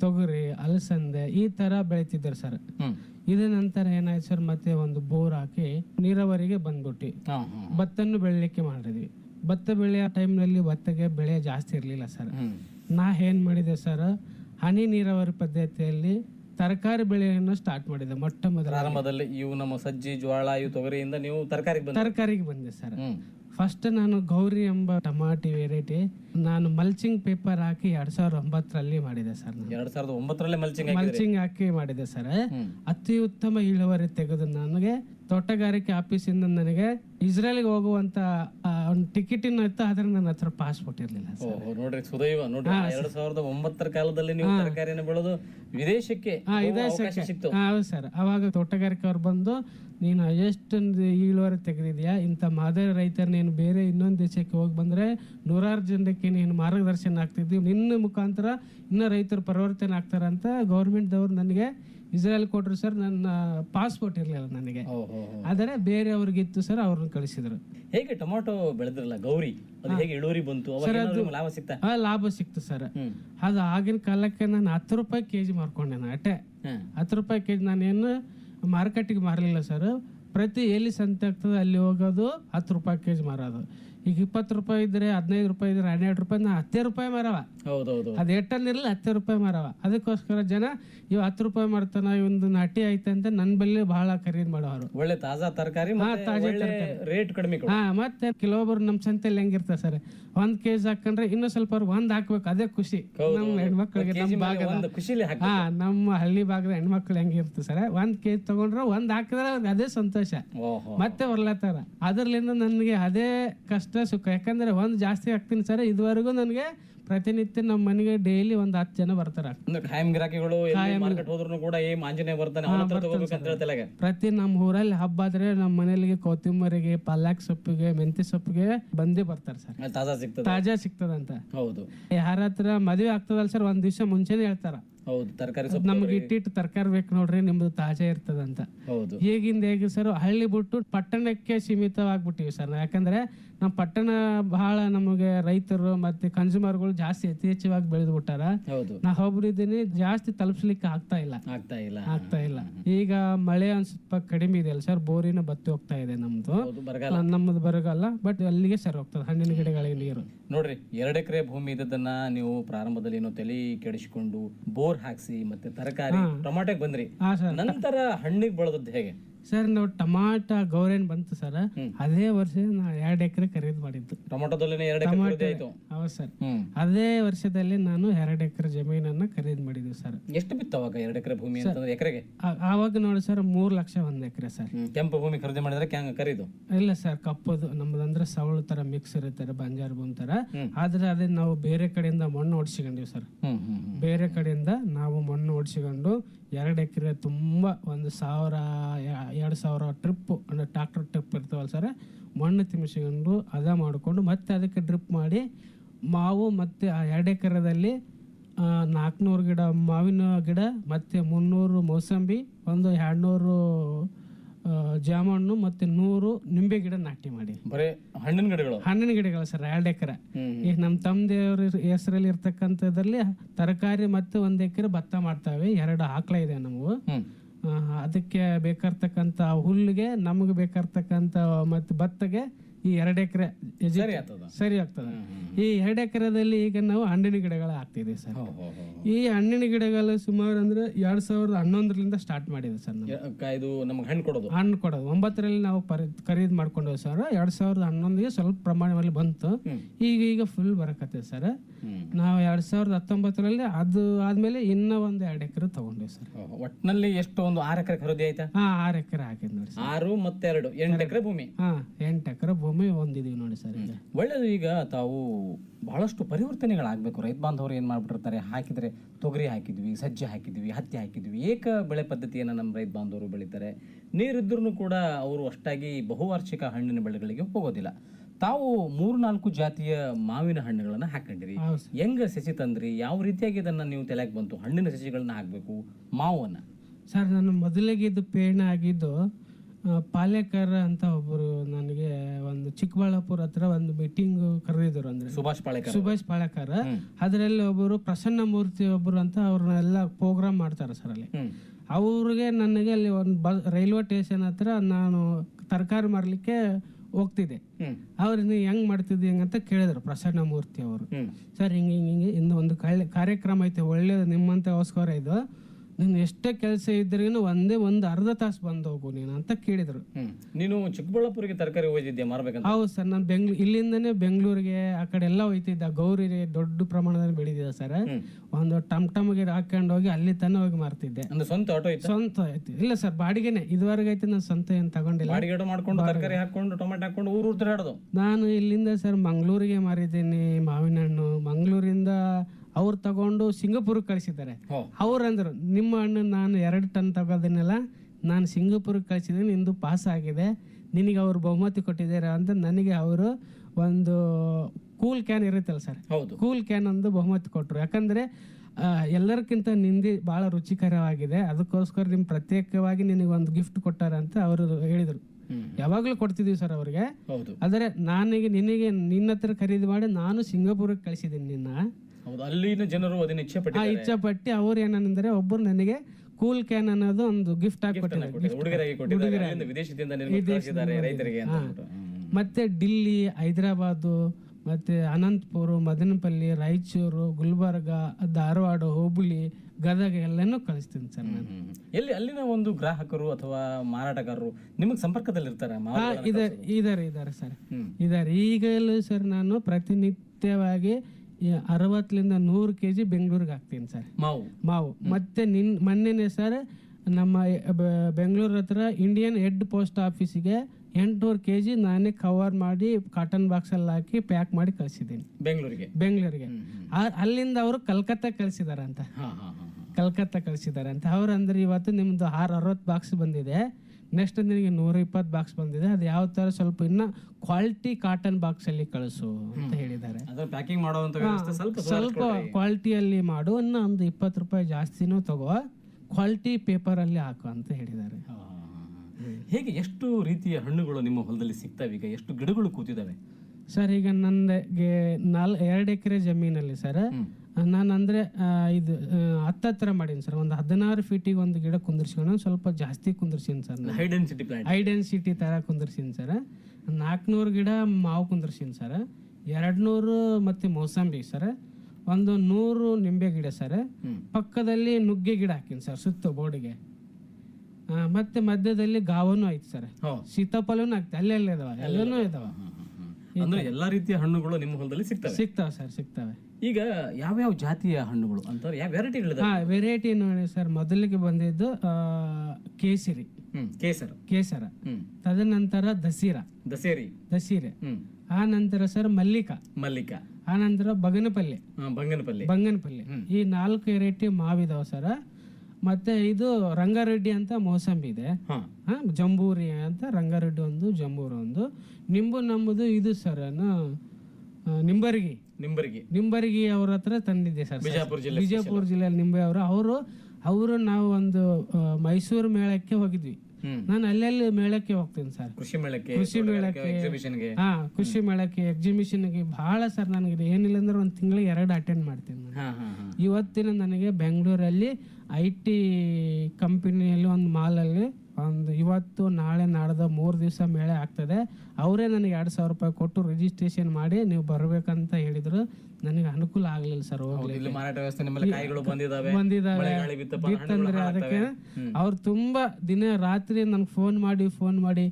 ತೊಗರಿ ಅಲಸಂದೆ ಈ ತರ ಬೆಳೀತಿದ್ದಾರೆ ಸರ್. ಇದ ನಂತರ ಏನಾಯ್ತು ಸರ್ ಮತ್ತೆ ಒಂದು ಬೋರ್ ಹಾಕಿ ನೀರಾವರಿಗೆ ಬಂದ್ಬಿಟ್ಟು. ಭತ್ತನ್ನು ಬೆಳಿಲಿಕ್ಕೆ ಮಾಡಿದ್ವಿ. ಭತ್ತ ಬೆಳೆಯೋ ಟೈಮ್ನಲ್ಲಿ ಭತ್ತಗೆ ಬೆಳೆ ಜಾಸ್ತಿ ಇರಲಿಲ್ಲ ಸರ್. ನಾ ಏನ್ ಮಾಡಿದೆ ಸರ್ ಹನಿ ನೀರಾವರಿ ಪದ್ಧತಿಯಲ್ಲಿ ತರಕಾರಿ ಬೆಳೆಯನ್ನು ಸ್ಟಾರ್ಟ್ ಮಾಡಿದೆ ಮೊಟ್ಟ ಮೊದಲ ಪ್ರಾರಂಭದಲ್ಲಿ ಇವು ನಮ್ಮ ಸಜ್ಜಿ ಜೋಳ ಇವು ತೊಗರಿಯಿಂದ ನೀವು ತರಕಾರಿ ಬಂದ ತರಕಾರಿಗೆ ಬಂದೆ ಸರ್. ಫಸ್ಟ್ ನಾನು ಗೌರಿ ಎಂಬ ಟಮಾಟಿ ವೆರೈಟಿ ನಾನು ಮಲ್ಚಿಂಗ್ ಪೇಪರ್ ಹಾಕಿ ಎರಡ್ ಸಾವಿರದ ಒಂಬತ್ತರಲ್ಲಿ ಮಾಡಿದೆ ಸರ್ ನಾನು. ಎರಡ್ ಸಾವಿರದ ಒಂಬತ್ತರಲ್ಲೇ ಮಲ್ಚಿಂಗ್ ಹಾಕಿದ್ರಿ? ಮಲ್ಚಿಂಗ್ ಹಾಕಿ ಮಾಡಿದೆ ಸರ್. ಅತಿ ಉತ್ತಮ ಇಳುವರಿ ತೆಗೆದು ನನಗೆ ತೋಟಗಾರಿಕೆ ಆಫೀಸಿಂದ ನನಗೆ ಇಸ್ರೇಲ್ಗೆ ಹೋಗುವಂತ ಆ, ಒಂದು ಟಿಕೆಟ್ ಇತ್ತು ಆದ್ರೆ ನನ್ನ ಹತ್ರ ಪಾಸ್ಪೋರ್ಟ್ ಇರಲಿಲ್ಲ ಸರ್. ಓಹೋ ನೋಡ್ರಿ ಸುದೈವ ನೋಡ್ರಿ. ಎರಡ್ ಸಾವಿರದ ಒಂಬತ್ತರ ಕಾಲದಲ್ಲಿ ನೀವು ತರಕಾರಿಯನ್ನು ಬೆಳೆದು ವಿದೇಶಕ್ಕೆ ಹೋಗೋ ಅವಕಾಶ ಸಿಕ್ತು. ಹೌದು ಸರ್. ಅವಾಗ ತೋಟಗಾರಿಕೆ ಅವ್ರು ಬಂದು ನೀನು ಎಷ್ಟೊಂದು ಇಳುವರಿ ತೆಗೆದಿದ್ಯಾ? ಇಂಥ ಮಾದರಿ ರೈತರ ನೀನು ಬೇರೆ ಇನ್ನೊಂದು ದೇಶಕ್ಕೆ ಹೋಗಿ ಬಂದ್ರೆ ನೂರಾರು ಜನಕ್ಕೆ ನೀನು ಮಾರ್ಗದರ್ಶನ ಆಗ್ತಿದ್ದಿ ನಿನ್ನ ಮುಖಾಂತರ ಇನ್ನೂ ರೈತರು ಪರಿವರ್ತನೆ ಆಗ್ತಾರಂತ ಗೌರ್ಮೆಂಟ್ದವ್ರು ನನಗೆ ಇಸ್ರೇಲ್ ಕೊಟ್ಟರು ಸರ್ ನನ್ನ ಪಾಸ್ಪೋರ್ಟ್ ಇರಲಿಲ್ಲ ನನಗೆ. ಆದರೆ ಬೇರೆಯವ್ರಿಗಿತ್ತು ಸರ್ ಅವ್ರನ್ನ ಕಳಿಸಿದ್ರು. ಹೇಗೆ ಟೊಮೊಟೊ ಬೆಳೆದ್ರಲ್ಲ ಗೌರಿ? ಅದು ಹೇಗೆ ಇಳುವರಿ ಬಂತು? ಲಾಭ ಸಿಕ್ತಾ? ಆ ಲಾಭ ಸಿಕ್ತು ಸರ್. ಅದು ಆಗಿನ ಕಾಲಕ್ಕೆ ನಾನು ಹತ್ತು ರೂಪಾಯಿ ಕೆ ಜಿ ಮಾರ್ಕೊಂಡೆ ನಾನು ಅಟೆ ಹ್ಮ್ ಹತ್ತು ರೂಪಾಯಿ ಕೆ ಜಿ ನಾನೇನು ಮಾರ್ಕೆಟಿಗೆ ಮಾರಲಿಲ್ಲ ಸರ್. ಪ್ರತಿ ಎಲ್ಲಿ ಸಂತೆ ಆಗ್ತದೆ ಅಲ್ಲಿ ಹೋಗೋದು ಹತ್ತು ರೂಪಾಯಿ ಕೆ ಜಿ ಮಾರೋದು. ಈಗ ಇಪ್ಪತ್ತು ರೂಪಾಯಿ ಇದ್ರೆ ಹದಿನೈದು ರೂಪಾಯಿ ಇದ್ರೆ ಹನ್ನೆರಡು ರೂಪಾಯಿ ನಾ ಹತ್ತೇ ರೂಪಾಯಿ ಮಾರವ. ಹೌದೌದು. ಅದು ಎಟ್ಟಲ್ಲಿರಲಿ ಹತ್ತೇ ರೂಪಾಯಿ ಮಾರವ. ಅದಕ್ಕೋಸ್ಕರ ಜನ ಇವ್ ಹತ್ತು ರೂಪಾಯಿ ಮಾಡ್ತಾನ ಇವೊಂದು ನಾಟಿ ಐತೆ ಅಂತ ನನ್ನ ಬಲ್ಲಿ ಬಹಳ ಖರೀದಿ ಮಾಡೋರು. ಒಳ್ಳೆ ತಾಜಾ ತರಕಾರಿ ರೇಟ್ ಕಡಿಮೆ ಕೊಡು. ಹಾ ಮತ್ತೆ ಕೆಲವೊಬ್ರು ನಮ್ಮ ಸಂತೆಯಲ್ಲಿ ಹೆಂಗಿರ್ತಾರೆ ಸರ್ ಒಂದ್ ಕೆಜಿ ಹಾಕೊಂಡ್ರೆ ಇನ್ನೂ ಸ್ವಲ್ಪ ಒಂದ್ ಹಾಕ್ಬೇಕು ಅದೇ ಖುಷಿ. ನಮ್ಮ ಹೆಣ್ಮಕ್ಳಿಗೆ ಖುಷಿ ನಮ್ಮ ಭಾಗದ. ಹಾ ನಮ್ಮ ಹಳ್ಳಿ ಭಾಗದ ಹೆಣ್ಮಕ್ಳು ಹೆಂಗಿರ್ತಾರೆ ಸರ್ ಒಂದ್ ಕೆಜಿ ತಗೊಂಡ್ರೆ ಒಂದ್ ಹಾಕಿದ್ರೆ ಅವ್ರಿಗೆ ಅದೇ ಸಂತೋಷ. ಮತ್ತೆ ಹೊರ್ಲತ್ತಾರ ಅದ್ರಲ್ಲಿಂದ ನನಗೆ ಅದೇ ಕಷ್ಟ ಸುಖ. ಯಾಕಂದ್ರೆ ಒಂದ್ ಜಾಸ್ತಿ ಆಗ್ತೀನಿ ಸರ್ ಇದುವರೆಗೂ ನನಗೆ ಪ್ರತಿನಿತ್ಯ ನಮ್ಮ ಮನೆಗೆ ಡೈಲಿ ಒಂದ್ ಹತ್ತು ಜನ ಬರ್ತಾರ. ಅಂದ್ರೆ ಖಾಯಂ ಗಿರಾಕಿಗಳು ಮಾರ್ಕೆಟ್ ಹೋದ್ರು ಕೂಡ ಏ ಆಂಜನೇಯ ಬರ್ತಾನೆ ಅವನ ಹತ್ರ ತಗೋಬೇಕು ಅಂತ ಹೇಳ್ತಲ್ಲ ಪ್ರತಿ ನಮ್ಮ ಊರಲ್ಲಿ ಹಬ್ಬ ಆದ್ರೆ ನಮ್ಮ ಮನೆಯಲ್ಲಿ ಕೊತ್ತಂಬರಿಗೆ ಪಲ್ಲಾಕ್ ಸೊಪ್ಪಿಗೆ ಮೆಂತ್ಯ ಸೊಪ್ಪಿಗೆ ಬಂದೇ ಬರ್ತಾರೆ ಸರ್. ತಾಜಾ ಸಿಗ್ತದೆ. ತಾಜಾ ಸಿಗ್ತದಂತ. ಹೌದು. ಯಾರ ಹತ್ರ ಮದುವೆ ಆಗ್ತದಲ್ಲ ಸರ್ ಒಂದ್ ದಿವಸ ಮುಂಚೆನೆ ಹೇಳ್ತಾರ. ಹೌದು ತರಕಾರಿ ಸೊಪ್ಪು ನಮ್ಗೆ ಇಟ್ಟಿಟ್ಟು ತರಕಾರಿ ಬೇಕು ನೋಡ್ರಿ ನಿಮ್ದು ತಾಜಾ ಇರ್ತದಂತ. ಹೌದು. ಹೇಗಿಂದ ಹೇಗೆ ಸರ್ ಹಳ್ಳಿ ಬಿಟ್ಟು ಪಟ್ಟಣಕ್ಕೆ ಸೀಮಿತವಾಗ್ಬಿಟ್ಟಿವಿ ಸರ್. ಯಾಕಂದ್ರೆ ನಮ್ಮ ಪಟ್ಟಣ ಬಹಳ ನಮಗೆ ರೈತರು ಮತ್ತೆ ಕನ್ಸ್ಯೂಮರ್ಗಳು ಜಾಸ್ತಿ ಯಥೇಚ್ಛವಾಗಿ ಬೆಳೆದು ಬಿಟ್ಟಾರ. ಹೌದು. ನಾ ಒಬ್ರಿದ್ದೀನಿ ಜಾಸ್ತಿ ತಲುಪಿಸ್ಲಿಕ್ಕೆ ಆಗ್ತಾ ಇಲ್ಲ. ಆಗ್ತಾ ಇಲ್ಲ. ಆಗ್ತಾ ಇಲ್ಲ. ಈಗ ಮಳೆ ಒಂದ್ ಸ್ವಲ್ಪ ಕಡಿಮೆ ಇದೆ ಅಲ್ಲ ಸರ್ ಬೋರಿನ ಬತ್ತಿ ಹೋಗ್ತಾ ಇದೆ ನಮ್ದು. ಬರಗಾಲ. ನಮ್ಮದು ಬರಗಲ್ಲ ಬಟ್ ಅಲ್ಲಿಗೆ ಸರ್ ಹೋಗ್ತದೆ ಹಣ್ಣಿನ ಗಿಡಗಳಿಗೆ ನೀರು. ನೋಡ್ರಿ ಎರಡು ಎಕರೆ ಭೂಮಿ ಇದ್ದದನ್ನ ನೀವು ಪ್ರಾರಂಭದಲ್ಲಿ ಏನೋ ತಲೆ ಕೆಡಿಸಿಕೊಂಡು ಬೋರ್ ಹಾಕ್ಸಿ ಮತ್ತೆ ತರಕಾರಿ ಟೊಮಾಟೋಗೆ ಬಂದ್ರಿ. ನಂತರ ಹಣ್ಣಿಗೆ ಬೆಳೆದದ್ದು ಹೇಗೆ? ಸರ್ ನಾವು ಟಮಾಟ ಗೌರೇನ್ ಬಂತು ಸರ್. ಅದೇ ವರ್ಷ ನಾ ಎರಡು ಎಕರೆ ಖರೀದಿ ಮಾಡಿದ್ದು. ಎರಡು ಆಯ್ತು. ಹೌದು ಸರ್. ಅದೇ ವರ್ಷದಲ್ಲಿ ನಾನು ಎರಡು ಎಕರೆ ಜಮೀನನ್ನ ಖರೀದಿ ಮಾಡಿದ್ವಿ ಸರ್. ಎಷ್ಟು ಬಿತ್ತು ಅವಾಗ ಎರಡು ಎಕರೆ ಭೂಮಿ ಅಂತಂದ್ರೆ ಎಕರೆಗೆ? ಆವಾಗ ನೋಡಿ ಸರ್ ಮೂರು ಲಕ್ಷ ಒಂದ್ ಎಕರೆ ಸರ್. ಕೆಂಪು ಭೂಮಿ ಖರೀದಿ ಮಾಡಿದ್ರೆ ಖರೀದು? ಇಲ್ಲ ಸರ್ ಕಪ್ಪದು. ನಮ್ಮದಂದ್ರೆ ಸವಳು ತರ ಮಿಕ್ಸ್ ಇರುತ್ತೆ ಬಂಜಾರ ಭೂಮಿ ತರ. ಆದ್ರೆ ಅದೇ ನಾವು ಬೇರೆ ಕಡೆಯಿಂದ ಮಣ್ಣು ಓಡಿಸಿಕೊಂಡಿವಿ ಸರ್. ಬೇರೆ ಕಡೆಯಿಂದ ನಾವು ಮಣ್ಣು ಓಡಿಸಿಕೊಂಡು ಎರಡು ಎಕರೆ ತುಂಬ ಒಂದು ಸಾವಿರ ಎರಡು ಸಾವಿರ ಟ್ರಿಪ್ಪು ಅಂದರೆ ಟ್ರಾಕ್ಟರ್ ಟ್ರಿಪ್ ಇರ್ತಾವಲ್ಲ ಸರ್, ಮಣ್ಣು ತಿಮ್ಮಿಸ್ಕೊಂಡು ಅದ ಮಾಡಿಕೊಂಡು ಮತ್ತೆ ಅದಕ್ಕೆ ಡ್ರಿಪ್ ಮಾಡಿ ಮಾವು ಮತ್ತು ಆ ಎರಡು ಎಕರೆದಲ್ಲಿ ನಾಲ್ಕುನೂರು ಗಿಡ, ಮಾವಿನ ಗಿಡ ಮತ್ತು ಮುನ್ನೂರು ಮೌಸಂಬಿ, ಒಂದು ಎರಡ್ನೂರು ಜಾಮಣ್ಣು ಮತ್ತೆ ನೂರು ನಿಂಬೆ ಗಿಡ ನಾಟಿ ಮಾಡಿ. ಬರೀ ಹಣ್ಣಿನ ಗಿಡಗಳು? ಹಣ್ಣಿನ ಗಿಡಗಳು ಸರ್ ಎರಡು ಎಕರೆ. ಈಗ ನಮ್ಮ ತಮ್ಮದೇವ್ರ ಹೆಸರಲ್ಲಿ ಇರ್ತಕ್ಕಂಥದ್ರಲ್ಲಿ ತರಕಾರಿ ಮತ್ತು ಒಂದು ಎಕರೆ ಭತ್ತ ಮಾಡ್ತಾವೆ. ಎರಡು ಆಕಳ ಇದೆ ನಮಗೂ. ಅದಕ್ಕೆ ಬೇಕಾರ್ತಕ್ಕಂಥ ಹುಲ್ಲಿಗೆ ನಮಗೆ ಬೇಕಾರ್ತಕ್ಕಂಥ ಮತ್ತು ಭತ್ತಗೆ ಈ ಎರಡು ಎಕರೆ ಸರಿ ಆಗ್ತದ. ಸರಿ ಆಗ್ತದೆ. ಈ ಎರಡು ಎಕರೆದಲ್ಲಿ ಈಗ ನಾವು ಹಣ್ಣಿನ ಗಿಡಗಳು ಹಾಕ್ತಿದ್ವಿ ಸರ್. ಈ ಹಣ್ಣಿನ ಗಿಡಗಳು ಸುಮಾರು ಅಂದ್ರೆ ಎರಡ್ ಸಾವಿರದ ಹನ್ನೊಂದರಿಂದ ಸ್ಟಾರ್ಟ್ ಮಾಡಿದೆ ಸರ್ ಇದು ನಮ್ಗೆ ಹಣ್ಣು ಕೊಡೋದು. ಹಣ್ಣು ಕೊಡೋದು. ಒಂಬತ್ತರಲ್ಲಿ ನಾವು ಖರೀದಿ ಮಾಡ್ಕೊಂಡೇವೆ ಸರ್. ಎರಡ್ ಸಾವಿರದ ಹನ್ನೊಂದಿಗೆ ಸ್ವಲ್ಪ ಪ್ರಮಾಣದಲ್ಲಿ ಬಂತು. ಈಗ ಈಗ ಫುಲ್ ಬರಕತ್ತೆ ಸರ್. ನಾವು ಎರಡ್ ಸಾವಿರದ ಹತ್ತೊಂಬತ್ತರಲ್ಲಿ ಅದು ಆದ್ಮೇಲೆ ಇನ್ನ ಒಂದು ಎರಡು ಎಕರೆ ತಗೊಂಡೇವಿ ಸರ್. ಒಟ್ಟಿನಲ್ಲಿ ಎಷ್ಟು ಒಂದು ಆರು ಎಕರೆ ಖರೀದಿ ಆಯ್ತಾ? ಹಾ ಆರು ಎಕರೆ ಹಾಕಿದ್ ನೋಡಿ ಆರು ಮತ್ತೆ ಎರಡು. ಎಂಟು ಎಕರೆ ಭೂಮಿ. ಹಾ ಎಂಟು ಎಕರೆ ಭೂಮಿ. ಹೊಂದಿದೀವಿ ನೋಡಿ ಸರ್ ಈಗ. ಒಳ್ಳೇದು ಈಗ ತಾವು ಬಹಳಷ್ಟು ಪರಿವರ್ತನೆಗಳಾಗಬೇಕು. ರೈತ ಬಾಂಧವರು ಏನು ಮಾಡಿಬಿಟ್ಟಿರ್ತಾರೆ? ಹಾಕಿದರೆ ತೊಗರಿ ಹಾಕಿದ್ವಿ ಸಜ್ಜೆ ಹಾಕಿದ್ವಿ ಹತ್ತಿ ಹಾಕಿದ್ವಿ. ಏಕ ಬೆಳೆ ಪದ್ಧತಿಯನ್ನು ನಮ್ಮ ರೈತ ಬಾಂಧವರು ಬೆಳೀತಾರೆ. ನೀರಿದ್ರೂ ಕೂಡ ಅವರು ಅಷ್ಟಾಗಿ ಬಹುವಾರ್ಷಿಕ ಹಣ್ಣಿನ ಬೆಳೆಗಳಿಗೆ ಹೋಗೋದಿಲ್ಲ. ತಾವು ಮೂರು ನಾಲ್ಕು ಜಾತಿಯ ಮಾವಿನ ಹಣ್ಣುಗಳನ್ನು ಹಾಕೊಂಡಿರಿ. ಹೆಂಗ ಸಸಿ ತಂದ್ರಿ? ಯಾವ ರೀತಿಯಾಗಿ ಇದನ್ನು ನೀವು ತಲೆಗೆ ಬಂತು? ಹಣ್ಣಿನ ಸಸಿಗಳನ್ನ ಹಾಕಬೇಕು ಮಾವನ್ನು. ಸರ್ ನಾನು ಮೊದಲಿಗೆ ಇದು ಪ್ರೇರಣೆ ಆಗಿದ್ದು ಪಾಲೇಕರ್ ಅಂತ ಒಬ್ಬರು ನನಗೆ ಒಂದು ಚಿಕ್ಕಬಳ್ಳಾಪುರ ಹತ್ರ ಒಂದು ಮೀಟಿಂಗ್ ಕರೆದಿದ್ರು ಅಂದ್ರೆ. ಸುಭಾಷ್ ಪಾಳೇಕರ್ ಸುಭಾಷ್ ಪಾಳೇಕರ್ ಅದರಲ್ಲಿ ಒಬ್ಬರು ಪ್ರಸನ್ನ ಮೂರ್ತಿ ಒಬ್ಬರು ಅಂತ ಅವ್ರನ್ನೆಲ್ಲ ಪ್ರೋಗ್ರಾಮ್ ಮಾಡ್ತಾರೆ ಸರ್ ಅಲ್ಲಿ. ಅವ್ರಿಗೆ ನನಗೆ ಅಲ್ಲಿ ಒಂದು ಬ ರೈಲ್ವೆ ಸ್ಟೇಷನ್ ಹತ್ರ ನಾನು ತರಕಾರಿ ಮಾರ್ಲಿಕ್ಕೆ ಹೋಗ್ತಿದ್ದೆ. ಅವ್ರನ್ನ ಅವ್ರು ನೀವು ಹೆಂಗ್ ಮಾಡ್ತಿದ್ದಿ ಹೆಂಗಂತ ಕೇಳಿದ್ರು ಪ್ರಸನ್ನ ಮೂರ್ತಿ ಅವರು. ಸರ್ ಹಿಂಗೆ ಹಿಂಗೆ ಹಿಂಗೆ ಇಂದು ಒಂದು ಕಾರ್ಯಕ್ರಮ ಐತೆ ಒಳ್ಳೇದು ನಿಮ್ಮಂತ ಹೋಸ್ಕರ ಇದು. ನಾನು ಎಷ್ಟೇ ಕೆಲಸ ಇದ್ರೇನು ಒಂದೇ ಒಂದು ಅರ್ಧ ತಾಸು ಬಂದು ಹೋಗು ನೀನು ಅಂತ ಕೇಳಿದ್ರು. ನೀನು ಚಿಕ್ಕಬಳ್ಳಾಪುರಿಗೆ ತರಕಾರಿ ಹೋಗಿದ್ದೆ ಮಾರ್ಬೇಕು ಹೌದು ಸರ್ ನಾನು ಬೆಂಗ್ಳ ಇಲ್ಲಿಂದನೇ ಬೆಂಗಳೂರಿಗೆ ಆ ಕಡೆ ಎಲ್ಲ ಹೋಯ್ತಿದ್ದ. ಗೌರಿ ದೊಡ್ಡ ಪ್ರಮಾಣದಲ್ಲಿ ಬೆಳೆದಿದೆ ಸರ್. ಒಂದು ಟಮ್ ಟಮ್ಗೆ ಹಾಕೊಂಡು ಹೋಗಿ ಅಲ್ಲಿ ತನಕ ಹೋಗಿ ಮಾರ್ತಿದ್ದೆ. ಅಂದ್ರೆ ಸ್ವಂತ ಆಟೋ ಇತ್ತು ಸ್ವಂತ ಐತಿ ಇಲ್ಲ ಸರ್ ಬಾಡಿಗೆನೆ. ಇದುವರೆಗೆ ಐತೆ ನಾನು ಸ್ವಂತ ಏನು ತಗೊಂಡಿಲ್ಲ. ಬಾಡಿಗೆ ಮಾಡ್ಕೊಂಡು ತರಕಾರಿ ಹಾಕೊಂಡು ಟೊಮೆಟೊ ಹಾಕೊಂಡು ಊರು ಊರು ನಾನು ಇಲ್ಲಿಂದ ಸರ್ ಮಂಗಳೂರಿಗೆ ಮಾರಿದ್ದೀನಿ ಮಾವಿನ ಹಣ್ಣು ಮಂಗಳೂರಿಂದ ಅವ್ರು ತಗೊಂಡು ಸಿಂಗಾಪುರಕ್ಕೆ ಕಳಿಸಿದ್ದಾರೆ. ಅವ್ರು ಅಂದರು ನಿಮ್ಮ ಹಣ್ಣು ನಾನು ಎರಡು ಟನ್ ತಗೋದಿನಲ್ಲ ನಾನು ಸಿಂಗಾಪುರಕ್ಕೆ ಕಳಿಸಿದ್ದೀನಿ ನಿಂದು ಪಾಸ್ ಆಗಿದೆ ನಿನಗೆ ಅವರು ಬಹುಮತಿ ಕೊಟ್ಟಿದ್ದಾರೆ ಅಂತ ನನಗೆ ಅವರು ಒಂದು ಕೂಲ್ ಕ್ಯಾನ್ ಇರುತ್ತಲ್ಲ ಸರ್. ಕೂಲ್ ಕ್ಯಾನ್ ಒಂದು ಬಹುಮತಿ ಕೊಟ್ಟರು ಯಾಕಂದರೆ ಎಲ್ಲರಿಗಿಂತ ನಿಂದಿ ಭಾಳ ರುಚಿಕರವಾಗಿದೆ. ಅದಕ್ಕೋಸ್ಕರ ನಿಮ್ಮ ಪ್ರತ್ಯೇಕವಾಗಿ ನಿನಗೆ ಒಂದು ಗಿಫ್ಟ್ ಕೊಟ್ಟಾರ ಅಂತ ಅವರು ಹೇಳಿದರು. ಯಾವಾಗಲೂ ಕೊಡ್ತಿದ್ದೀವಿ ಸರ್ ಅವ್ರಿಗೆ. ಆದರೆ ನನಗೆ ನಿನಗೆ ನಿನ್ನ ಹತ್ರ ಖರೀದಿ ಮಾಡಿ ನಾನು ಸಿಂಗಾಪುರಕ್ಕೆ ಕಳಿಸಿದ್ದೀನಿ ನಿನ್ನ. ಹೌದು ಅಲ್ಲಿನ ಜನರು ಅದನ್ನ ಇಚ್ಛೆ ಆ ಪಟ್ಟಿದ್ದಾರೆ. ಇಚ್ಛೆ ಪಟ್ಟಿ ಅವ್ರು ಏನಂದ್ರೆ ಒಬ್ಬರು ನನಗೆ ಕೂಲ್ ಕ್ಯಾನ್ ಅನ್ನೋದು ಒಂದು ಗಿಫ್ಟ್ ಆಗಿ ಕೊಟ್ಟಿದ್ದಾರೆ. ಉಡುಗೊರೆಯಾಗಿ ಕೊಟ್ಟಿದ್ದಾರೆ. ಅಲ್ಲಿಂದ ವಿದೇಶದಿಂದ ನಿರ್ಮಿಸಿ ಕಳಿಸಿದ್ದಾರೆ ರೈತರಿಗೆ ಅಂತ ಹೇಳ್ಬಿಟ್ಟು. ಹ್ಮ್. ಮತ್ತೆ ಡಿಲ್ಲಿ ಹೈದರಾಬಾದ್ ಮತ್ತೆ ಅನಂತಪುರ ಮದನಪಲ್ಲಿ ರಾಯಚೂರು ಗುಲ್ಬರ್ಗ ಧಾರವಾಡ ಹುಬ್ಳಿ ಗದಗ ಎಲ್ಲನೂ ಕಳಿಸ್ತೀನಿ ಸರ್ ನಾನು. ಹ್ಮ್. ಎಲ್ಲಿ ಅಲ್ಲಿನ ಒಂದು ಗ್ರಾಹಕರು ಅಥವಾ ಮಾರಾಟಗಾರರು ನಿಮಗೆ ಸಂಪರ್ಕದಲ್ಲಿ ಇರ್ತಾರೆ ಹಾ ಇದಾರೆ ಇದಾರೆ ಇದಾರೆ ಸರ್. ಇದಾರೆ ಈಗಲೂ ಸರ್ ನಾನು ಪ್ರತಿನಿತ್ಯವಾಗಿ ಅರವತ್ತರಿಂದ ನೂರು ಕೆ ಜಿ ಬೆಂಗಳೂರಿಗೆ ಹಾಕ್ತೀನಿ ಸರ್. ಮಾವು. ಮಾವು. ಮತ್ತೆ ನಿನ್ ಮೊನ್ನೆನೆ ಸರ್ ನಮ್ಮ ಬೆಂಗಳೂರ ಹತ್ರ ಇಂಡಿಯನ್ ಹೆಡ್ ಪೋಸ್ಟ್ ಆಫೀಸಿಗೆ ಎಂಟುನೂರು ಕೆ ಜಿ ನಾನೇ ಕವರ್ ಮಾಡಿ ಕಾಟನ್ ಬಾಕ್ಸಲ್ಲಿ ಹಾಕಿ ಪ್ಯಾಕ್ ಮಾಡಿ ಕಳಿಸಿದ್ದೀನಿ. ಬೆಂಗಳೂರಿಗೆ? ಬೆಂಗಳೂರಿಗೆ. ಅಲ್ಲಿಂದ ಅವರು ಕಲ್ಕತ್ತಾ ಕಳಿಸಿದಾರಂತ. ಕಲ್ಕತ್ತಾ ಕಳಿಸಿದಾರಂತ. ಅಂತ ಅವ್ರು ಅಂದ್ರೆ ಇವತ್ತು ನಿಮ್ದು ಆರು ಅರವತ್ತು ಬಾಕ್ಸ್ ಬಂದಿದೆ. ನೆಕ್ಸ್ಟ್ ನಿನಗೆ ನೂರ ಇಪ್ಪತ್ತು ಬಾಕ್ಸ್ ಬಂದಿದೆ. ಅದು ಯಾವ ಥರ ಸ್ವಲ್ಪ ಇನ್ನ ಕ್ವಾಲಿಟಿ ಕಾಟನ್ ಬಾಕ್ಸಲ್ಲಿ ಕಳಿಸು ಅಂತ ಹೇಳಿದ್ದಾರೆ. ಪ್ಯಾಕಿಂಗ್ ಸ್ವಲ್ಪ ಸ್ವಲ್ಪ ಕ್ವಾಲಿಟಿಯಲ್ಲಿ ಮಾಡು. ಇನ್ನು ಒಂದು ಇಪ್ಪತ್ತು ರೂಪಾಯಿ ಜಾಸ್ತಿನೂ ತಗೋ. ಕ್ವಾಲಿಟಿ ಪೇಪರಲ್ಲಿ ಹಾಕು ಅಂತ ಹೇಳಿದ್ದಾರೆ. ಹೇಗೆ ಎಷ್ಟು ರೀತಿಯ ಹಣ್ಣುಗಳು ನಿಮ್ಮ ಹೊಲದಲ್ಲಿ ಸಿಗ್ತಾವೆ? ಈಗ ಎಷ್ಟು ಗಿಡಗಳು ಕೂತಿದಾವೆ? ಸರ್ ಈಗ ನಂದಗೆ ನಾಲ್ ಎರಡು ಎಕರೆ ಜಮೀನಲ್ಲಿ ಸರ್. ನಾನು ಅಂದರೆ ಇದು ಹತ್ತತ್ರ ಮಾಡೀನಿ ಸರ್. ಒಂದು ಹದಿನಾರು ಫೀಟಿಗೆ ಒಂದು ಗಿಡ ಕುಂದಿರ್ಸ್ಕೊಂಡು ಸ್ವಲ್ಪ ಜಾಸ್ತಿ ಕುಂದಿರ್ಸೀನಿ sir high density plant high density ಥರ ಕುಂದಿರ್ಸೀನಿ ಸರ್. ನಾಲ್ಕುನೂರು ಗಿಡ ಮಾವು ಕುಂದಿರ್ಸೀನಿ ಸರ್. ಎರಡು ನೂರು ಮತ್ತು ಮೌಸಂಬಿ ಸರ್. ಒಂದು ನೂರು ನಿಂಬೆ ಗಿಡ ಸರ್. ಪಕ್ಕದಲ್ಲಿ ನುಗ್ಗೆ ಗಿಡ ಹಾಕೀನಿ ಸರ್ ಸುತ್ತ ಬೋರ್ಡಿಗೆ. ಮತ್ತೆ ಮಧ್ಯದಲ್ಲಿ ಗಾವನು ಐತೆ ಸರ್. ಹೋ. ಸೀತಾಫಲನೂ ಆಗ್ತದೆ ಅಲ್ಲೆಲ್ಲ ಇದಾವೆ ಎಲ್ಲನೂ ಇದಾವೆ. ಅಂದ್ರೆ ಎಲ್ಲಾ ರೀತಿಯ ಹಣ್ಣುಗಳು ನಿಮ್ಮ ಹೊಲದಲ್ಲಿ ಸಿಗ್ತವೆ? ಸಿಗ್ತಾವೆ ಸರ್ ಸಿಗ್ತವೆ. ಈಗ ಯಾವ್ಯಾವ ಜಾತಿಯ ಹಣ್ಣುಗಳು ಅಂತ ಯಾವ ವೆರೈಟಿ ಹಾ ವೆರೈಟಿ ನೋಡಿ ಸರ್ ಮೊದಲಿಗೆ ಬಂದಿದ್ದು ಕೇಸರಿ. ಕೇಸರ. ಕೇಸರ. ತದನಂತರ ದಸೀರಾ. ದಸೇರಿ. ದಸೀರೆ. ಆ ನಂತರ ಸರ್ ಮಲ್ಲಿಕ. ಮಲ್ಲಿಕ. ಆ ನಂತರ ಬಗನಪಲ್ಲೆ. ಹಾ, ಬಂಗನಪಲ್ಲಿ. ಬಂಗನಪಲ್ಲೆ. ಈ ನಾಲ್ಕು ವೆರೈಟಿ ಮಾವಿದಾವ ಸರ್ ಮತ್ತೆ ಇದು ರಂಗಾರೆಡ್ಡಿ ಅಂತ ಮೋಸಂಬಿ ಇದೆ. ಜಂಬೂರಿ ಅಂತ ರಂಗಾರೆಡ್ಡಿ ಒಂದು ಜಂಬೂರು ಒಂದು. ನಿಂಬು ನಮ್ಮದು ಇದು ಸರ್ ನಿಂಬರ್ಗಿ. ನಿಂಬರಿಗೆ. ನಿಂಬರ್ಗಿ ಅವ್ರ ಹತ್ರ ತಂದಿದ್ದೆ ಸರ್ ಬಿಜಾಪುರ ಜಿಲ್ಲೆ ಬಿಜಾಪುರ ಜಿಲ್ಲೆಯಲ್ಲಿ ನಿಂಬೆ ಅವರು. ಅವರು ಅವರು ನಾವು ಒಂದು ಮೈಸೂರು ಮೇಳಕ್ಕೆ ಹೋಗಿದ್ವಿ. ನಾನು ಅಲ್ಲಲ್ಲಿ ಮೇಳಕ್ಕೆ ಹೋಗ್ತೀನಿ ಸರ್. ಕೃಷಿ ಮೇಳಕ್ಕೆ ಕೃಷಿ ಮೇಳಕ್ಕೆ ಹಾ ಕೃಷಿ ಮೇಳಕ್ಕೆ ಎಕ್ಸಿಬಿಷನ್ಗೆ ಬಹಳ ಸರ್ ನನಗೆ ಏನಿಲ್ಲ ಅಂದ್ರೆ ಒಂದು ತಿಂಗಳಿಗೆ ಎರಡು ಅಟೆಂಡ್ ಮಾಡ್ತೀನಿ ಇವತ್ತಿನ ನನಗೆ ಬೆಂಗಳೂರಲ್ಲಿ ಐ ಟಿ ಕಂಪನಿಯಲ್ಲಿ ಒಂದು ಮಾಲಲ್ಲಿ ಒಂದು ಇವತ್ತು ನಾಳೆ ನಾಡ್ದ ಮೂರು ದಿವಸ ಮೇಳೆ ಆಗ್ತದೆ. ಅವರೇ ನನಗೆ ಎರಡು ಸಾವಿರ ರೂಪಾಯಿ ಕೊಟ್ಟು ರಿಜಿಸ್ಟ್ರೇಷನ್ ಮಾಡಿ ನೀವು ಬರಬೇಕಂತ ಹೇಳಿದ್ರು. ನನಗೆ ಅನುಕೂಲ ಆಗಲಿಲ್ಲ ಸರ್ ಹೋಗ್ಲಿ ಇಲ್ಲಿ ಮಾರಾಟ ವ್ಯವಸ್ಥೆ ನಿಮ್ಮಲ್ಲಿ ಕಾಯಿಗಳು ಬಂದಿದಾವೆ. ಬಂದಿದ್ದಾವೆ ಬಿತ್ತಂದ್ರೆ ಅದಕ್ಕೆ ಅವ್ರು ತುಂಬಾ ದಿನ ರಾತ್ರಿ ನನ್ಗೆ ಫೋನ್ ಮಾಡಿ ಫೋನ್ ಮಾಡಿ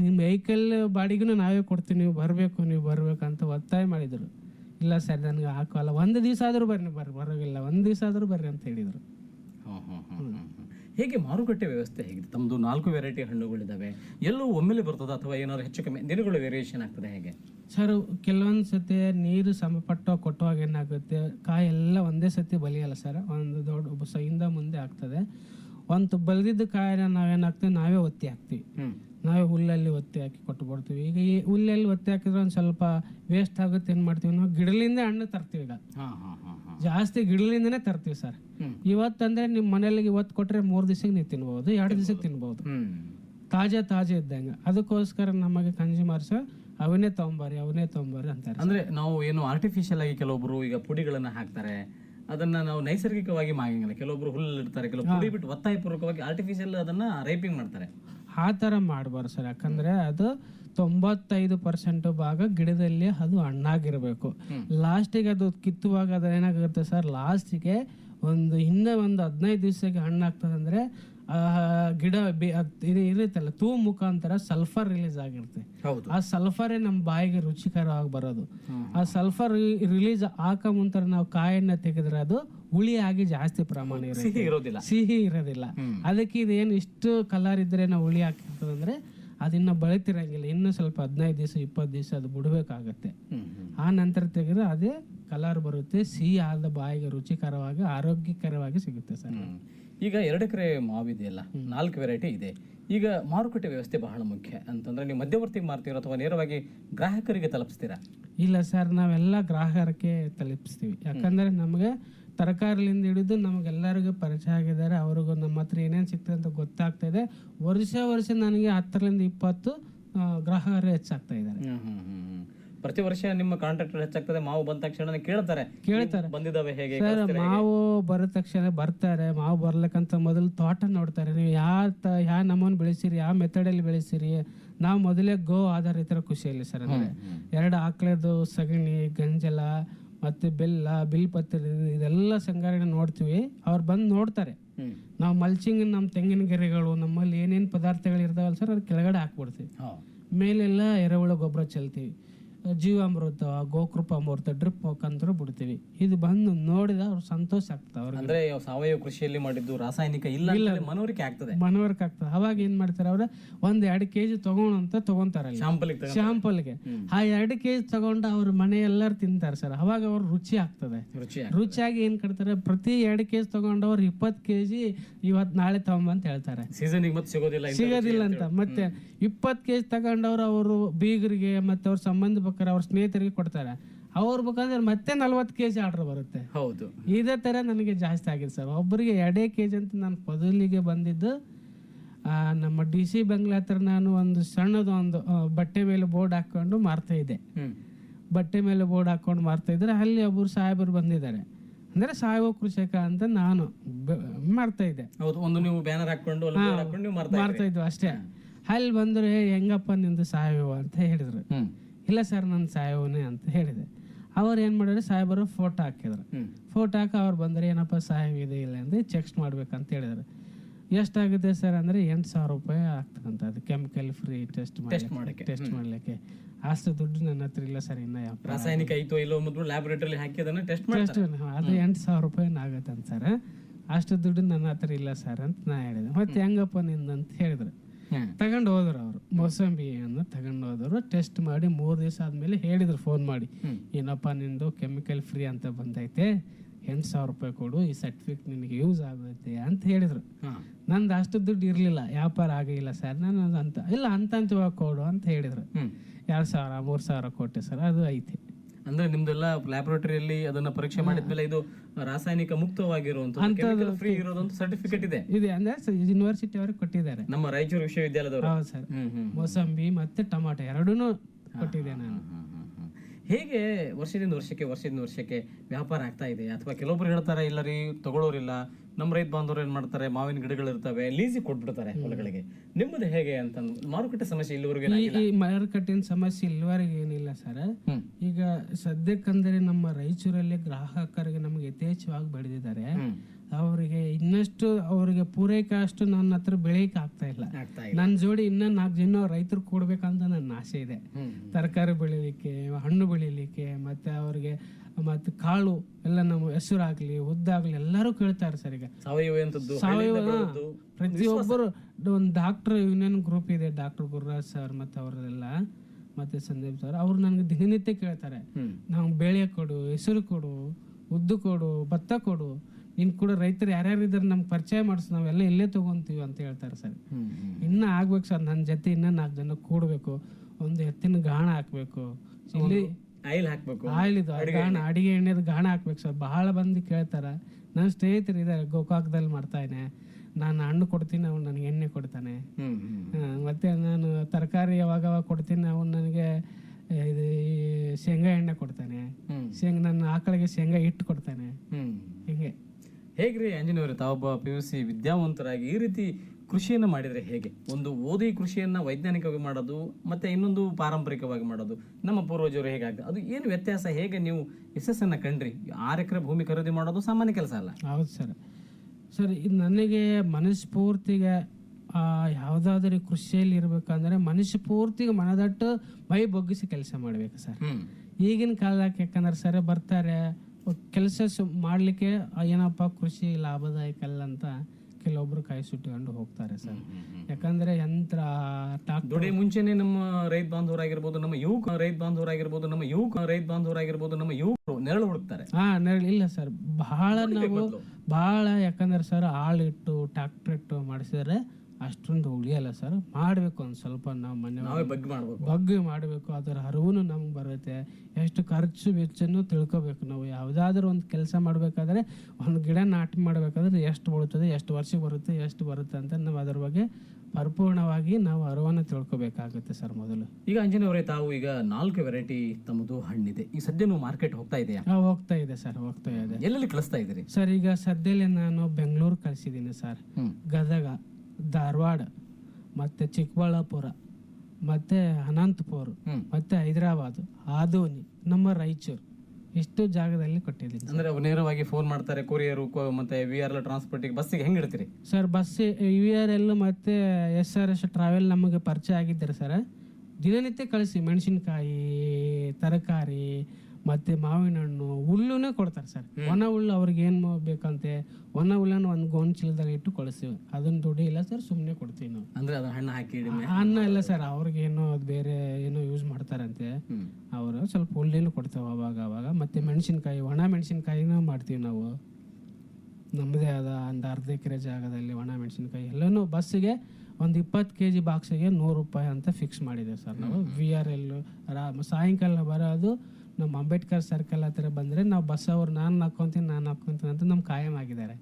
ನಿಮ್ಮ ವೆಹಿಕಲ್ ಬಾಡಿಗೂ ನಾವೇ ಕೊಡ್ತೀವಿ ನೀವು ಬರಬೇಕು ನೀವು ಬರಬೇಕು ಅಂತ ಒತ್ತಾಯ ಮಾಡಿದರು. ಇಲ್ಲ ಸರ್ ನನಗೆ ಹಾಕೋಲ್ಲ ಒಂದು ದಿವಸ ಆದರೂ ಬರ್ರಿ ಬರ್ರಿ ಬರೋಗಿಲ್ಲ. ಒಂದು ದಿವಸ ಆದರೂ ಬರ್ರಿ ಅಂತ ಹೇಳಿದರು. ಹೇಗೆ ಮಾರುಕಟ್ಟೆ ವ್ಯವಸ್ಥೆ ಹೇಗಿದೆ? ತಮ್ಮದು ನಾಲ್ಕು ವೆರೈಟಿ ಹಣ್ಣುಗಳಿದ್ದಾವೆ ಎಲ್ಲೂ ಒಮ್ಮೆಲೆ ಬರ್ತದ ಅಥವಾ ಏನಾದ್ರು ಹೆಚ್ಚು ಕಮ್ಮಿ? ದಿನಗಳು ವೇರಿಯೇಷನ್ ಆಗ್ತದೆ ಹೇಗೆ? ಸರ್, ಕೆಲವೊಂದು ಸತಿ ನೀರು ಸಮಪಟ್ಟ ಕೊಟ್ಟುವಾಗ ಏನಾಗುತ್ತೆ, ಕಾಯಿ ಎಲ್ಲ ಒಂದೇ ಸತಿ ಬಲಿಯಲ್ಲ ಸರ್, ಒಂದು ದೊಡ್ಡ ಸೈಯಿಂದ ಮುಂದೆ ಆಗ್ತದೆ. ಒಂದು ಬಲ್ದಿದ್ದ ಕಾಯಿನ ನಾವೇನಾಗ್ತೀವಿ ನಾವೇ ಒತ್ತಿ ಹಾಕ್ತೀವಿ. ನಾವೇ ಹುಲ್ಲಲ್ಲಿ ಒತ್ತಿ ಹಾಕಿ ಕೊಟ್ಟು ಬರ್ತೀವಿ ಈಗ ಈ ಹುಲ್ಲಲ್ಲಿ ಒತ್ತಿ ಹಾಕಿದ್ರೆ ಒಂದು ಸ್ವಲ್ಪ ವೇಸ್ಟ್ ಆಗುತ್ತೆ ಏನು ಮಾಡ್ತೀವಿ? ನಾವು ಗಿಡಲಿಂದ ಹಣ್ಣು ತರ್ತೀವಿ ಈಗ. ಜಾಸ್ತಿ ಗಿಡಲಿಂದನೇ ತರ್ತೀವಿ ಸರ್. ಇವತ್ತಂದ್ರೆ ನಿಮ್ಮ ಮನೇಲಿ ಇವತ್ತು ಕೊಟ್ಟರೆ ಮೂರು ದಿವಸಕ್ಕೆ ನೀವು ತಿನ್ಬೋದು ಎರಡು ದಿವಸಕ್ಕೆ ತಿನ್ಬೋದು. ತಾಜಾ ತಾಜಾ ಇದ್ದಂಗೆ. ಅದಕ್ಕೋಸ್ಕರ ನಮಗೆ ಕನ್ಸ್ಯೂಮರ್ಸ್ ಅವನೇ ತಗೊಂಬಾರಿ ಅವನೇ ತಗೊಂಬಾರಿ ಅಂತಾರೆ ಅಂದ್ರೆ ನಾವು ಏನು ಆರ್ಟಿಫಿಷಿಯಲ್ ಆಗಿ ಕೆಲವೊಬ್ರು ಈಗ ಪುಡಿಗಳನ್ನ ಹಾಕ್ತಾರೆ ಅದನ್ನ ನಾವು ನೈಸರ್ಗಿಕವಾಗಿ ಮಾಗಂಗಿಲ್ಲ. ಕೆಲವೊಬ್ರು ಹುಲ್ಲು ಇಡ್ತಾರೆ ಕೆಲವು ಪುಡಿ ಬಿಟ್ಟು ಒತ್ತಾಯಪೂರ್ವಕವಾಗಿ ಆರ್ಟಿಫಿಷಿಯಲ್ ಅದನ್ನ ರೈಪಿಂಗ್ ಮಾಡ್ತಾರೆ. ಆ ಥರ ಮಾಡಬಾರ್ದು ಸರ್ ಯಾಕಂದ್ರೆ ಅದು ತೊಂಬತ್ತೈದು ಪರ್ಸೆಂಟ್ ಭಾಗ ಗಿಡದಲ್ಲಿ ಅದು ಹಣ್ಣಾಗಿರಬೇಕು. ಲಾಸ್ಟಿಗೆ ಅದು ಕಿತ್ತುವಾಗ ಅದು ಏನಾಗುತ್ತೆ ಸರ್ ಲಾಸ್ಟಿಗೆ ಒಂದು ಹಿಂದೆ ಒಂದು ಹದಿನೈದು ದಿವಸಕ್ಕೆ ಹಣ್ಣಾಗ್ತದೆ ಅಂದರೆ ಗಿಡ ಇದು ಇರುತ್ತಲ್ಲ ತೂ ಮುಖಾಂತರ ಸಲ್ಫರ್ ರಿಲೀಸ್ ಆಗಿರುತ್ತೆ. ಆ ಸಲ್ಫರೇ ನಮ್ಮ ಬಾಯಿಗೆ ರುಚಿಕರವಾಗಿ ಬರೋದು. ಆ ಸಲ್ಫರ್ ರಿಲೀಸ್ ಹಾಕ ಮುಂತರ ನಾವು ಕಾಯನ್ನ ತೆಗೆದ್ರೆ ಅದು ಹುಳಿಯಾಗಿ ಜಾಸ್ತಿ ಪ್ರಮಾಣ ಇರೋದಿಲ್ಲ. ಸಿಹಿ ಇರೋದಿಲ್ಲ. ಅದಕ್ಕೆ ಇದೇನು ಇಷ್ಟು ಕಲರ್ ಇದ್ರೆ ನಾವು ಹುಳಿ ಹಾಕಿರ್ತದಂದ್ರೆ ಅದಿನ್ನ ಬಳಿತಿರಂಗಿಲ್ಲ. ಇನ್ನು ಸ್ವಲ್ಪ ಹದಿನೈದು ದಿವಸ ಇಪ್ಪತ್ತು ದಿವಸ ಅದು ಬಿಡಬೇಕಾಗತ್ತೆ. ಆ ನಂತರ ತೆಗೆದ್ರೆ ಅದೇ ಕಲರ್ ಬರುತ್ತೆ. ಸಿಹಿ ಆದ ಬಾಯಿಗೆ ರುಚಿಕರವಾಗಿ ಆರೋಗ್ಯಕರವಾಗಿ ಸಿಗುತ್ತೆ ಸರ್. ಈಗ ಎರಡು ಎಕರೆ ಮಾವಿದೆಯಲ್ಲ ನಾಲ್ಕು ವೆರೈಟಿ ಇದೆ. ಈಗ ಮಾರುಕಟ್ಟೆ ವ್ಯವಸ್ಥೆ ಬಹಳ ಮುಖ್ಯ. ಅಂತಂದ್ರೆ ನೀವು ಮಧ್ಯವರ್ತಿಗೆ ಮಾರ್ತೀರೋ ಅಥವಾ ನೇರವಾಗಿ ಗ್ರಾಹಕರಿಗೆ ತಲುಪಿಸ್ತೀರಾ? ಇಲ್ಲ ಸರ್ ನಾವೆಲ್ಲ ಗ್ರಾಹಕರಿಗೆ ತಲುಪಿಸ್ತೀವಿ. ಯಾಕಂದ್ರೆ ನಮಗೆ ತರಕಾರಿಲಿಂದ ಹಿಡಿದು ನಮಗೆಲ್ಲರಿಗೂ ಪರಿಚಯ ಆಗಿದ್ದಾರೆ. ಅವ್ರಿಗೂ ನಮ್ಮ ಹತ್ರ ಏನೇನು ಸಿಗ್ತದೆ ಅಂತ ಗೊತ್ತಾಗ್ತಾ ಇದೆ. ವರ್ಷ ವರ್ಷ ನನಗೆ ಹತ್ತರಿಂದ ಇಪ್ಪತ್ತು ಗ್ರಾಹಕರು ಹೆಚ್ಚಾಗ್ತಾ ಇದ್ದಾರೆ. ಪ್ರತಿ ವರ್ಷ ನಿಮ್ಮ ಕಾಂಟ್ರಾಕ್ಟರ್ ಹೆಚ್ಚಾಗ್ತದೆ ಮಾವು ಬಂದ ತಕ್ಷಣ ಕೇಳ್ತಾರೆ. ಕೇಳ್ತಾರೆ. ಬಂದಿದ್ದಾವೆ ಹೇಗೆ ಸರ್ ಮಾವು ಬರೋ ತಕ್ಷಣ ಬರ್ತಾರೆ ಮಾವು ಬರ್ಲಕ್ಕಂತ ಮೊದಲು ತೋಟ ನೋಡ್ತಾರೆ. ನೀವು ಯಾವ ತ ಯಾವ ನಮ್ಮನ್ನು ಬೆಳೆಸಿರಿ ಯಾವ ಮೆಥಡಲ್ಲಿ ಬೆಳೆಸಿರಿ ನಾವು ಮೊದಲೇ ಗೋ ಆಧಾರಿತರ ಖುಷಿಯಲ್ಲಿ ಸರ್ ಅಂದರೆ ಎರಡು ಆಕಳದು ಸಗಣಿ ಗಂಜಲ ಮತ್ತು ಬೆಲ್ಲ ಬಿಲ್ಪತ್ರ ಇದೆಲ್ಲ ಸಂಗಾರಣೆ ನೋಡ್ತೀವಿ. ಅವ್ರು ಬಂದು ನೋಡ್ತಾರೆ. ನಾವು ಮಲ್ಚಿಂಗ್ ನಮ್ಮ ತೆಂಗಿನ ಗೆರೆಗಳು ನಮ್ಮಲ್ಲಿ ಏನೇನು ಪದಾರ್ಥಗಳು ಇರ್ತಾವಲ್ಲ ಸರ್ ಅದು ಕೆಳಗಡೆ ಹಾಕ್ಬಿಡ್ತೀವಿ. ಮೇಲೆಲ್ಲ ಎರೆಹುಳ ಗೊಬ್ಬರ ಚೆಲ್ತೀವಿ. ಜೀವಾಮೃತ ಗೋಕೃಪ ಅಮೃತ ಡ್ರಿಪ್ ಮುಖಾಂತರ ಬಿಡ್ತೀವಿ. ಇದು ಬಂದು ನೋಡಿದ ಅವ್ರು ಸಂತೋಷ ಆಗ್ತಾವ್ರ ಅಂದ್ರೆ ಸಾವಯವ ಕೃಷಿಯಲ್ಲಿ ಮಾಡಿದ್ದು ರಾಸಾಯನಿಕ ಇಲ್ಲ ಇಲ್ಲ. ಮನವರಿಕೆ ಆಗ್ತದೆ. ಮನವರಿಕೆ ಆಗ್ತದೆ. ಅವಾಗ ಏನ್ ಮಾಡ್ತಾರೆ ಅವ್ರ? ಒಂದ್ ಎರಡು ಕೆಜಿ ತಗೋಣ ಅಂತ ಶಾಂಪಲ್ ಶಾಂಪಲಿಗೆ ಆ ಎರಡು ಕೆಜಿ ತಗೊಂಡು ಅವ್ರ ಮನೆ ಎಲ್ಲರೂ ತಿಂತಾರೆ ಸರ್. ಅವಾಗ ಅವ್ರ ರುಚಿ ಆಗ್ತದೆ. ರುಚಿ ರುಚಿಯಾಗಿ ಏನ್ ಕಟ್ತಾರೆ? ಪ್ರತಿ ಎರಡು ಕೆಜಿ ತಗೊಂಡವ್ರ ಇಪ್ಪತ್ತು ಕೆಜಿ ಇವತ್ ನಾಳೆ ತಗೊಂಬಂತ ಹೇಳ್ತಾರೆ. ಸೀಸನ್ ಮತ್ತೆ ಸಿಗೋದಿಲ್ಲ ಸಿಗೋದಿಲ್ಲ ಅಂತ. ಮತ್ತೆ ಇಪ್ಪತ್ತು ಕೆಜಿ ತಗೊಂಡವ್ರು ಅವರು ಬೀಗರಿಗೆ ಮತ್ತೆ ಅವ್ರ ಸಂಬಂಧ ಬೇಕಾದ್ರೆ ಅವ್ರ ಸ್ನೇಹಿತರಿಗೆ ಕೊಡ್ತಾರೆ. ಅವ್ರು ಬೇಕಾದ್ರೆ ಮತ್ತೆ ನಲ್ವತ್ತು ಕೆಜಿ ಆರ್ಡರ್ ಬರುತ್ತೆ. ಹೌದು. ಇದೇ ಥರ ನನಗೆ ಜಾಸ್ತಿ ಆಗಿದೆ ಸರ್. ಒಬ್ಬರಿಗೆ ಎರಡೇ ಕೆ ಜಿ ಅಂತ ನಾನು ಪದಲಿಗೆ ಬಂದಿದ್ದು ನಮ್ಮ ಡಿ ಸಿ ಬಂಗ್ಲೆ ಹತ್ರ ನಾನು ಒಂದು ಸಣ್ಣದು ಒಂದು ಬಟ್ಟೆ ಮೇಲೆ ಬೋರ್ಡ್ ಹಾಕ್ಕೊಂಡು ಮಾರ್ತಾ ಇದ್ದೆ. ಬಟ್ಟೆ ಮೇಲೆ ಬೋರ್ಡ್ ಹಾಕೊಂಡು ಮಾರ್ತಾ ಇದ್ರೆ ಅಲ್ಲಿ ಒಬ್ಬರು ಸಾಹೇಬರು ಬಂದಿದ್ದಾರೆ. ಅಂದರೆ ಸಾವಯವ ಕೃಷಿಕ ಅಂತ ನಾನು ಮಾಡ್ತಾ ಇದ್ದೆ. ಹೌದು ಒಂದು ನೀವು ಬ್ಯಾನರ್ ಹಾಕೊಂಡು ಮಾಡ್ತಾ ಇದ್ವು ಅಷ್ಟೇ. ಅಲ್ಲಿ ಬಂದ್ರೆ "ಏ, ಹೆಂಗಪ್ಪ ನಿಂದು ಸಾವಯವ ಅಂತ ಹೇಳಿದ್ರು. ಇಲ್ಲ ಸರ್ ನನ್ನ ಸಾಹೇಬನೇ ಅಂತ ಹೇಳಿದೆ. ಅವ್ರು ಏನು ಮಾಡಿದ್ರು ಸಾಹೇಬರು ಫೋಟೋ ಹಾಕಿದ್ರು. ಫೋಟೋ ಹಾಕಿ ಅವ್ರು ಬಂದರೆ ಏನಪ್ಪ ಸಾಹೇಬ್ ಇದೆ ಇಲ್ಲ ಅಂದರೆ ಚೆಕ್ಸ್ ಮಾಡ್ಬೇಕಂತ ಹೇಳಿದ್ರು. ಎಷ್ಟಾಗುತ್ತೆ ಸರ್ ಅಂದರೆ ಎಂಟು ಸಾವಿರ ರೂಪಾಯಿ ಆಗ್ತದಂತ ಅದು ಕೆಮಿಕಲ್ ಫ್ರೀ ಟೆಸ್ಟ್ ಟೆಸ್ಟ್ ಮಾಡಕ್ಕೆ ಟೆಸ್ಟ್ ಮಾಡಲಿಕ್ಕೆ. ಅಷ್ಟು ದುಡ್ಡು ನನ್ನ ಹತ್ರ ಇಲ್ಲ ಸರ್ ಇನ್ನ ರಾಸಾಯನಿಕ ಐತೋ ಇಲ್ಲೋ ಮೊದಲು ಲ್ಯಾಬೊರೇಟರಿ ಹಾಕಿ ಅದನ್ನ ಟೆಸ್ಟ್ ಟೆಸ್ಟ್ ಅದು ಎಂಟು ಸಾವಿರ ರೂಪಾಯಿ ಆಗುತ್ತಂತ ಸರ್. ಅಷ್ಟು ದುಡ್ಡು ನನ್ನ ಹತ್ರ ಇಲ್ಲ ಸರ್ ಅಂತ ನಾ ಹೇಳಿದೆ. ಮತ್ತೆ ಹೆಂಗಪ್ಪ ನಿಂದಂತ ಅಂತ ಹೇಳಿದ್ರು. ತಗೊಂಡು ಹೋದ್ರು ಅವರು. ಮೋಸಂಬಿಯನ್ನು ತಗೊಂಡು ಹೋದ್ರು ಟೆಸ್ಟ್ ಮಾಡಿ ಮೂರು ದಿವಸ ಆದಮೇಲೆ ಹೇಳಿದ್ರು ಫೋನ್ ಮಾಡಿ. ಏನಪ್ಪ ನಿಂದು ಕೆಮಿಕಲ್ ಫ್ರೀ ಅಂತ ಬಂದೈತೆ. ಎಂಟು ಸಾವಿರ ರೂಪಾಯಿ ಕೊಡು ಈ ಸರ್ಟಿಫಿಕೇಟ್ ನಿನಗೆ ಯೂಸ್ ಆಗುತ್ತೆ ಅಂತ ಹೇಳಿದ್ರು. ನಂದು ಅಷ್ಟು ದುಡ್ಡು ಇರಲಿಲ್ಲ. ವ್ಯಾಪಾರ ಆಗಿಲ್ಲ ಸರ್. ನಾನು ಅದು ಅಂತ ಇಲ್ಲ ಅಂತ ಹಂತವಾಗಿ ಕೊಡು ಅಂತ ಹೇಳಿದ್ರು. ಎರಡು ಸಾವಿರ ಮೂರು ಸಾವಿರ ಕೊಟ್ಟೆ ಸರ್. ಅದು ಐತೆ. ಅಂದ್ರೆ ನಿಮ್ದೆಲ್ಲ ಲ್ಯಾಬೊರೇಟರಿಯಲ್ಲಿ ಅದನ್ನ ಪರೀಕ್ಷೆ ಮಾಡಿದ್ಮೇಲೆ ಇದು ರಾಸಾಯನಿಕ ಮುಕ್ತವಾಗಿರುವಂತ ಫ್ರೀ ಇರೋದಂತ ಸರ್ಟಿಫಿಕೇಟ್ ಇದೆ. ಇದೆ ಅಂದ್ರೆ ಯೂನಿವರ್ಸಿಟಿ ಅವ್ರಿಗೆ ಕೊಟ್ಟಿದ್ದಾರೆ. ನಮ್ಮ ರಾಯಚೂರು ವಿಶ್ವವಿದ್ಯಾಲಯದವರು. ಹೌದು ಸರ್. ಮೋಸಂಬಿ ಮತ್ತೆ ಟೊಮಾಟೊ ಎರಡೂನು ಕೊಟ್ಟಿದೆ ನಾನು. ಹೇಗೆ ವರ್ಷದಿಂದ ವರ್ಷಕ್ಕೆ ವರ್ಷದಿಂದ ವರ್ಷಕ್ಕೆ ವ್ಯಾಪಾರ ಆಗ್ತಾ ಇದೆ? ಅಥವಾ ಕೆಲವೊಬ್ರು ಹೇಳ್ತಾರೆ ಇಲ್ಲ ರೀ ತಗೊಳ್ಳೋರಿಲ್ಲ. ನಮ್ಮ ರೈತ ಬಾಂಧವರು ಏನ್ ಮಾಡ್ತಾರೆ ಮಾವಿನ ಗಿಡಗಳು ಇರ್ತವೆ ಲೀಸಿಗೆ ಕೊಟ್ಬಿಡ್ತಾರೆ ಹೊಲಗಳಿಗೆ. ನಿಮ್ಮದು ಹೇಗೆ ಅಂತ ಮಾರುಕಟ್ಟೆ ಸಮಸ್ಯೆ ಇಲ್ಲಿವರೆಗೆ ಈ ಮಾರುಕಟ್ಟಿನ ಸಮಸ್ಯೆ ಇಲ್ಲಿವರೆಗೆ ಏನಿಲ್ಲ ಸರ್. ಈಗ ಸದ್ಯಕ್ಕಂದರೆ ನಮ್ಮ ರಾಯಚೂರಲ್ಲಿ ಗ್ರಾಹಕರಿಗೆ ನಮಗೆ ಯಥೇಚ್ಛವಾಗಿ ಬೆಳೆದಿದ್ದಾರೆ. ಅವರಿಗೆ ಇನ್ನಷ್ಟು ಅವರಿಗೆ ಪೂರೈಕೆ ಅಷ್ಟು ನನ್ನ ಹತ್ರ ಬೆಳೆಯಕ್ಕೆ ಆಗ್ತಾ ಇಲ್ಲ. ನನ್ನ ಜೋಡಿ ಇನ್ನ ನಾಲ್ಕು ಜನ ರೈತರು ಕೊಡ್ಬೇಕಂತ ನನ್ನ ಆಸೆ ಇದೆ. ತರಕಾರಿ ಬೆಳಿಲಿಕ್ಕೆ ಹಣ್ಣು ಬೆಳಿಲಿಕ್ಕೆ ಮತ್ತೆ ಅವ್ರಿಗೆ ಮತ್ತೆ ಕಾಳು ಎಲ್ಲ ನಮ್ಮ ಹೆಸರಾಗ್ಲಿ ಉದ್ದಾಗ್ಲಿ ಎಲ್ಲರೂ ಕೇಳ್ತಾರೆ ಸರ್ ಈಗ. ಸಾವಯವ. ಪ್ರತಿಯೊಬ್ಬರು ಒಂದು ಡಾಕ್ಟರ್ ಯೂನಿಯನ್ ಗ್ರೂಪ್ ಇದೆ ಡಾಕ್ಟರ್ ಗುರುರಾಜ್ ಸರ್ ಮತ್ತು ಅವರೆಲ್ಲ ಮತ್ತೆ ಸಂದೀಪ್ ಸರ್ ಅವ್ರು ನನಗೆ ದಿನನಿತ್ಯ ಕೇಳ್ತಾರೆ. ನಾವು ಬೇಳೆ ಕೊಡು ಹೆಸರು ಕೊಡು ಉದ್ದು ಕೊಡು ಭತ್ತ ಕೊಡು ನಿನ್ ಕೂಡ ರೈತರು ಯಾರ್ಯಾರು ಇದ್ದಾರೆ ನಮ್ಗೆ ಪರಿಚಯ ಮಾಡಿಸ್ ನಾವೆಲ್ಲ ಇಲ್ಲೇ ತಗೊಂತೀವಿ ಅಂತ ಹೇಳ್ತಾರೆ ಸರ್. ಇನ್ನೂ ಆಗ್ಬೇಕು ಸರ್ ನನ್ನ ಜೊತೆ ಇನ್ನೂ ನಾಲ್ಕು ಜನ ಕೂಡಬೇಕು. ಒಂದು ಎತ್ತಿನ ಗಾಣ ಹಾಕ್ಬೇಕು. ಇಲ್ಲಿ ಆಯಿಲ್ ಹಾಕ್ಬೇಕು. ಆಯಿಲ್ ಇದು ಗಾಣ ಅಡಿಗೆ ಎಣ್ಣೆದು ಗಾಣ ಹಾಕ್ಬೇಕು ಸರ್. ಬಹಳ ಬಂದು ಕೇಳ್ತಾರೆ ನನ್ನ ಸ್ನೇಹಿತರು ಇದ್ದಾರೆ ಗೋಕಾಕದಲ್ಲಿ ಮಾಡ್ತಾನೆ ನಾನು ಹಣ್ಣು ಕೊಡ್ತೀನಿ ಅವ್ನು ನನಗೆ ಎಣ್ಣೆ ಕೊಡ್ತಾನೆ. ಮತ್ತೆ ನಾನು ತರಕಾರಿ ಯಾವಾಗ ಯಾವಾಗ ಕೊಡ್ತೀನಿ ಅವನು ನನಗೆ ಇದು ಶೇಂಗಾ ಎಣ್ಣೆ ಕೊಡ್ತಾನೆ. ಶೇಂಗಾ ನನ್ನ ಆಕಳಿಗೆ ಶೇಂಗಾ ಹಿಟ್ಟು ಕೊಡ್ತಾನೆ. ಹ್ಮ್. ಹಿಂಗೆ ಹೇಗ್ರಿ ಆಂಜನೇಯ ತಾವೊಬ್ಬ ಪಿ ಯು ಸಿ ವಿದ್ಯಾವಂತರಾಗಿ ಈ ರೀತಿ ಕೃಷಿಯನ್ನು ಮಾಡಿದರೆ ಹೇಗೆ? ಒಂದು ಓದಿ ಕೃಷಿಯನ್ನು ವೈಜ್ಞಾನಿಕವಾಗಿ ಮಾಡೋದು ಮತ್ತು ಇನ್ನೊಂದು ಪಾರಂಪರಿಕವಾಗಿ ಮಾಡೋದು ನಮ್ಮ ಪೂರ್ವಜರು ಹೇಗಾಗ ಅದು ಏನು ವ್ಯತ್ಯಾಸ? ಹೇಗೆ ನೀವು ಯಶಸ್ಸನ್ನು ಕಂಡ್ರಿ? ಆರು ಎಕರೆ ಭೂಮಿ ಖರೀದಿ ಮಾಡೋದು ಸಾಮಾನ್ಯ ಕೆಲಸ ಅಲ್ಲ. ಹೌದು ಸರ್. ಸರ್ ಇದು ನನಗೆ ಮನಸ್ಫೂರ್ತಿಗೆ ಯಾವುದಾದ್ರೂ ಕೃಷಿಯಲ್ಲಿ ಇರಬೇಕಂದ್ರೆ ಪೂರ್ತಿಗೆ ಮನದಟ್ಟು ಮೈ ಬೊಗ್ಗಿಸಿ ಕೆಲಸ ಮಾಡಬೇಕು ಸರ್. ಈಗಿನ ಕಾಲಕ್ಕೆ ಯಾಕಂದ್ರೆ ಸರ್ ಬರ್ತಾರೆ ಕೆಲಸ ಮಾಡಲಿಕ್ಕೆ ಏನಪ್ಪ ಕೃಷಿ ಲಾಭದಾಯಕ ಅಲ್ಲ ಅಂತ ಕೆಲವೊಬ್ರು ಕೈ ಸುಟ್ಕೊಂಡು ಹೋಗ್ತಾರೆ ಸರ್. ಯಾಕಂದ್ರೆ ಯಂತ್ರ ದೊಡ್ಡ ದುಡಿ ಮುಂಚೆನೆ ನಮ್ಮ ರೈತ ಬಾಂಧವರಾಗಿರ್ಬೋದು ನಮ್ಮ ಯುವಕ ರೈತ ಬಾಂಧವರಾಗಿರ್ಬೋದು ನಮ್ಮ ಯುವಕ ರೈತ ಬಾಂಧವರಾಗಿರ್ಬೋದು ನಮ್ಮ ಯುವಕರು ನೆರಳು ಹುಡುಕ್ತಾರೆ. ಹಾ ನೆರಳು ಇಲ್ಲ ಸರ್. ಬಹಳ ನಾವು ಬಹಳ ಯಾಕಂದ್ರೆ ಸರ್ ಆಳಿಟ್ಟು ಟ್ಯಾಕ್ಟ್ರಿಟ್ಟು ಇಟ್ಟು ಮಾಡಿಸಿದ್ರೆ ಅಷ್ಟೊಂದು ಉಳಿಯಲ್ಲ ಸರ್. ಮಾಡಬೇಕು ಒಂದು ಸ್ವಲ್ಪ ನಾವು ಮನೆ ಬಗ್ಗೆ ಮಾಡಬೇಕು. ಬಗ್ಗೆ ಮಾಡಬೇಕು. ಅದರ ಅರಿವು ನಮ್ಗೆ ಬರುತ್ತೆ. ಎಷ್ಟು ಖರ್ಚು ವೆಚ್ಚನೂ ತಿಳ್ಕೊಬೇಕು ನಾವು. ಯಾವುದಾದ್ರೂ ಒಂದು ಕೆಲಸ ಮಾಡಬೇಕಾದ್ರೆ ಒಂದು ಗಿಡ ನಾಟಿ ಮಾಡಬೇಕಾದ್ರೆ ಎಷ್ಟು ಬೀಳುತ್ತದೆ ಎಷ್ಟು ವರ್ಷಕ್ಕೆ ಬರುತ್ತೆ ಎಷ್ಟು ಬರುತ್ತೆ ಅಂತ ನಾವು ಅದರ ಬಗ್ಗೆ ಪರಿಪೂರ್ಣವಾಗಿ ನಾವು ಅರಿವನ್ನು ತಿಳ್ಕೊಬೇಕಾಗುತ್ತೆ ಸರ್ ಮೊದಲು. ಈಗ ಅಂಜನೇಯವರೇ ತಾವು ಈಗ ನಾಲ್ಕು ವೆರೈಟಿ ತಮ್ಮದು ಹಣ್ಣಿದೆ. ಈ ಸದ್ಯ ನೀವು ಮಾರ್ಕೆಟ್ ಹೋಗ್ತಾ ಇದೆಯಾ? ಹೋಗ್ತಾ ಇದೆ ಸರ್ ಹೋಗ್ತಾ ಇದೆ. ಎಲ್ಲೆಲ್ಲಿ ಕಳಿಸ್ತಾ ಇದ್ದೀರಿ? ಸರ್ ಈಗ ಸದ್ಯದಲ್ಲಿ ನಾನು ಬೆಂಗಳೂರು ಕಳಿಸಿದ್ದೀನಿ ಸರ್. ಗದಗ. ಧಾರವಾಡ ಮತ್ತು ಚಿಕ್ಕಬಳ್ಳಾಪುರ ಮತ್ತು ಅನಂತಪುರ ಮತ್ತೆ ಹೈದರಾಬಾದ್ ಆದೋನಿ ನಮ್ಮ ರಾಯಚೂರು. ಇಷ್ಟು ಜಾಗದಲ್ಲಿ ಕೊಟ್ಟಿದ್ದೀನಿ ಅಂದ್ರೆ ನೇರವಾಗಿ ಫೋನ್ ಮಾಡ್ತಾರೆ ಕೊರಿಯರ್ ಮತ್ತೆ ವಿ ಆರ್ ಎಲ್ ಟ್ರಾನ್ಸ್ಪೋರ್ಟಿಗೆ ಬಸ್ಸಿಗೆ ಹೆಂಗ್ ಇಡ್ತೀರಿ sir bus V R L ಮತ್ತೆ ಎಸ್ ಆರ್ ಎಸ್ ಟ್ರಾವೆಲ್ ನಮಗೆ ಪರಿಚಯ ಆಗಿದ್ದಾರೆ ಸರ್. ದಿನನಿತ್ಯ ಕಳಿಸಿ ಮೆಣಸಿನಕಾಯಿ ತರಕಾರಿ ಮತ್ತು ಮಾವಿನ ಹಣ್ಣು ಹುಲ್ಲುನೇ ಕೊಡ್ತಾರೆ ಸರ್. ಒಣ ಹುಲ್ಲು ಅವ್ರಿಗೆ ಏನು ಬೇಕಂತೆ? ಒಣ ಹುಲ್ಲನ್ನು ಒಂದು ಗೋಣ್ ಚೀಲದಾಗ ಇಟ್ಟು ಕಳಿಸ್ತೀವಿ. ಅದನ್ನ ದುಡ್ಡು ಇಲ್ಲ ಸರ್ ಸುಮ್ಮನೆ ಕೊಡ್ತೀವಿ ನಾವು. ಅಂದ್ರೆ ಅದ್ರ ಹಣ್ಣು ಹಾಕಿ ಹಣ್ಣು ಅನ್ನ ಇಲ್ಲ ಸರ್ ಅವ್ರಿಗೆ ಏನೋ ಅದು ಬೇರೆ ಏನೋ ಯೂಸ್ ಮಾಡ್ತಾರಂತೆ. ಅವರು ಸ್ವಲ್ಪ ಹುಲ್ಲೇನು ಕೊಡ್ತೇವೆ ಅವಾಗ ಅವಾಗ. ಮತ್ತೆ ಮೆಣಸಿನ್ಕಾಯಿ ಒಣ ಮೆಣಸಿನ್ಕಾಯಿನೂ ಮಾಡ್ತೀವಿ ನಾವು. ನಮ್ಮದೇ ಆದ ಒಂದು ಅರ್ಧ ಎಕರೆ ಜಾಗದಲ್ಲಿ ಒಣ ಮೆಣಸಿನ್ಕಾಯಿ ಎಲ್ಲನೂ ಬಸ್ಸಿಗೆ ಒಂದು ಇಪ್ಪತ್ತು ಕೆ ಜಿ ಬಾಕ್ಸಿಗೆ ನೂರು ರೂಪಾಯಿ ಅಂತ ಫಿಕ್ಸ್ ಮಾಡಿದೆ ಸರ್ ನಾವು. ವಿ ಆರ್ ಎಲ್ ಸಾಯಂಕಾಲ ಬರೋದು ನಮ್ಮ ಅಂಬೇಡ್ಕರ್ ಸರ್ಕಲ್ ಹತ್ರ ಬಂದರೆ ನಾವು ಬಸ್ ಅವ್ರು ನಾನು ಹಾಕ್ಕೊಂತೀನಿ ನಾನು ಹಾಕ್ಕೊಂತೀನಿ ಅಂತ ನಮ್ಮ ಕಾಯಂ ಆಗಿದ್ದಾರೆ.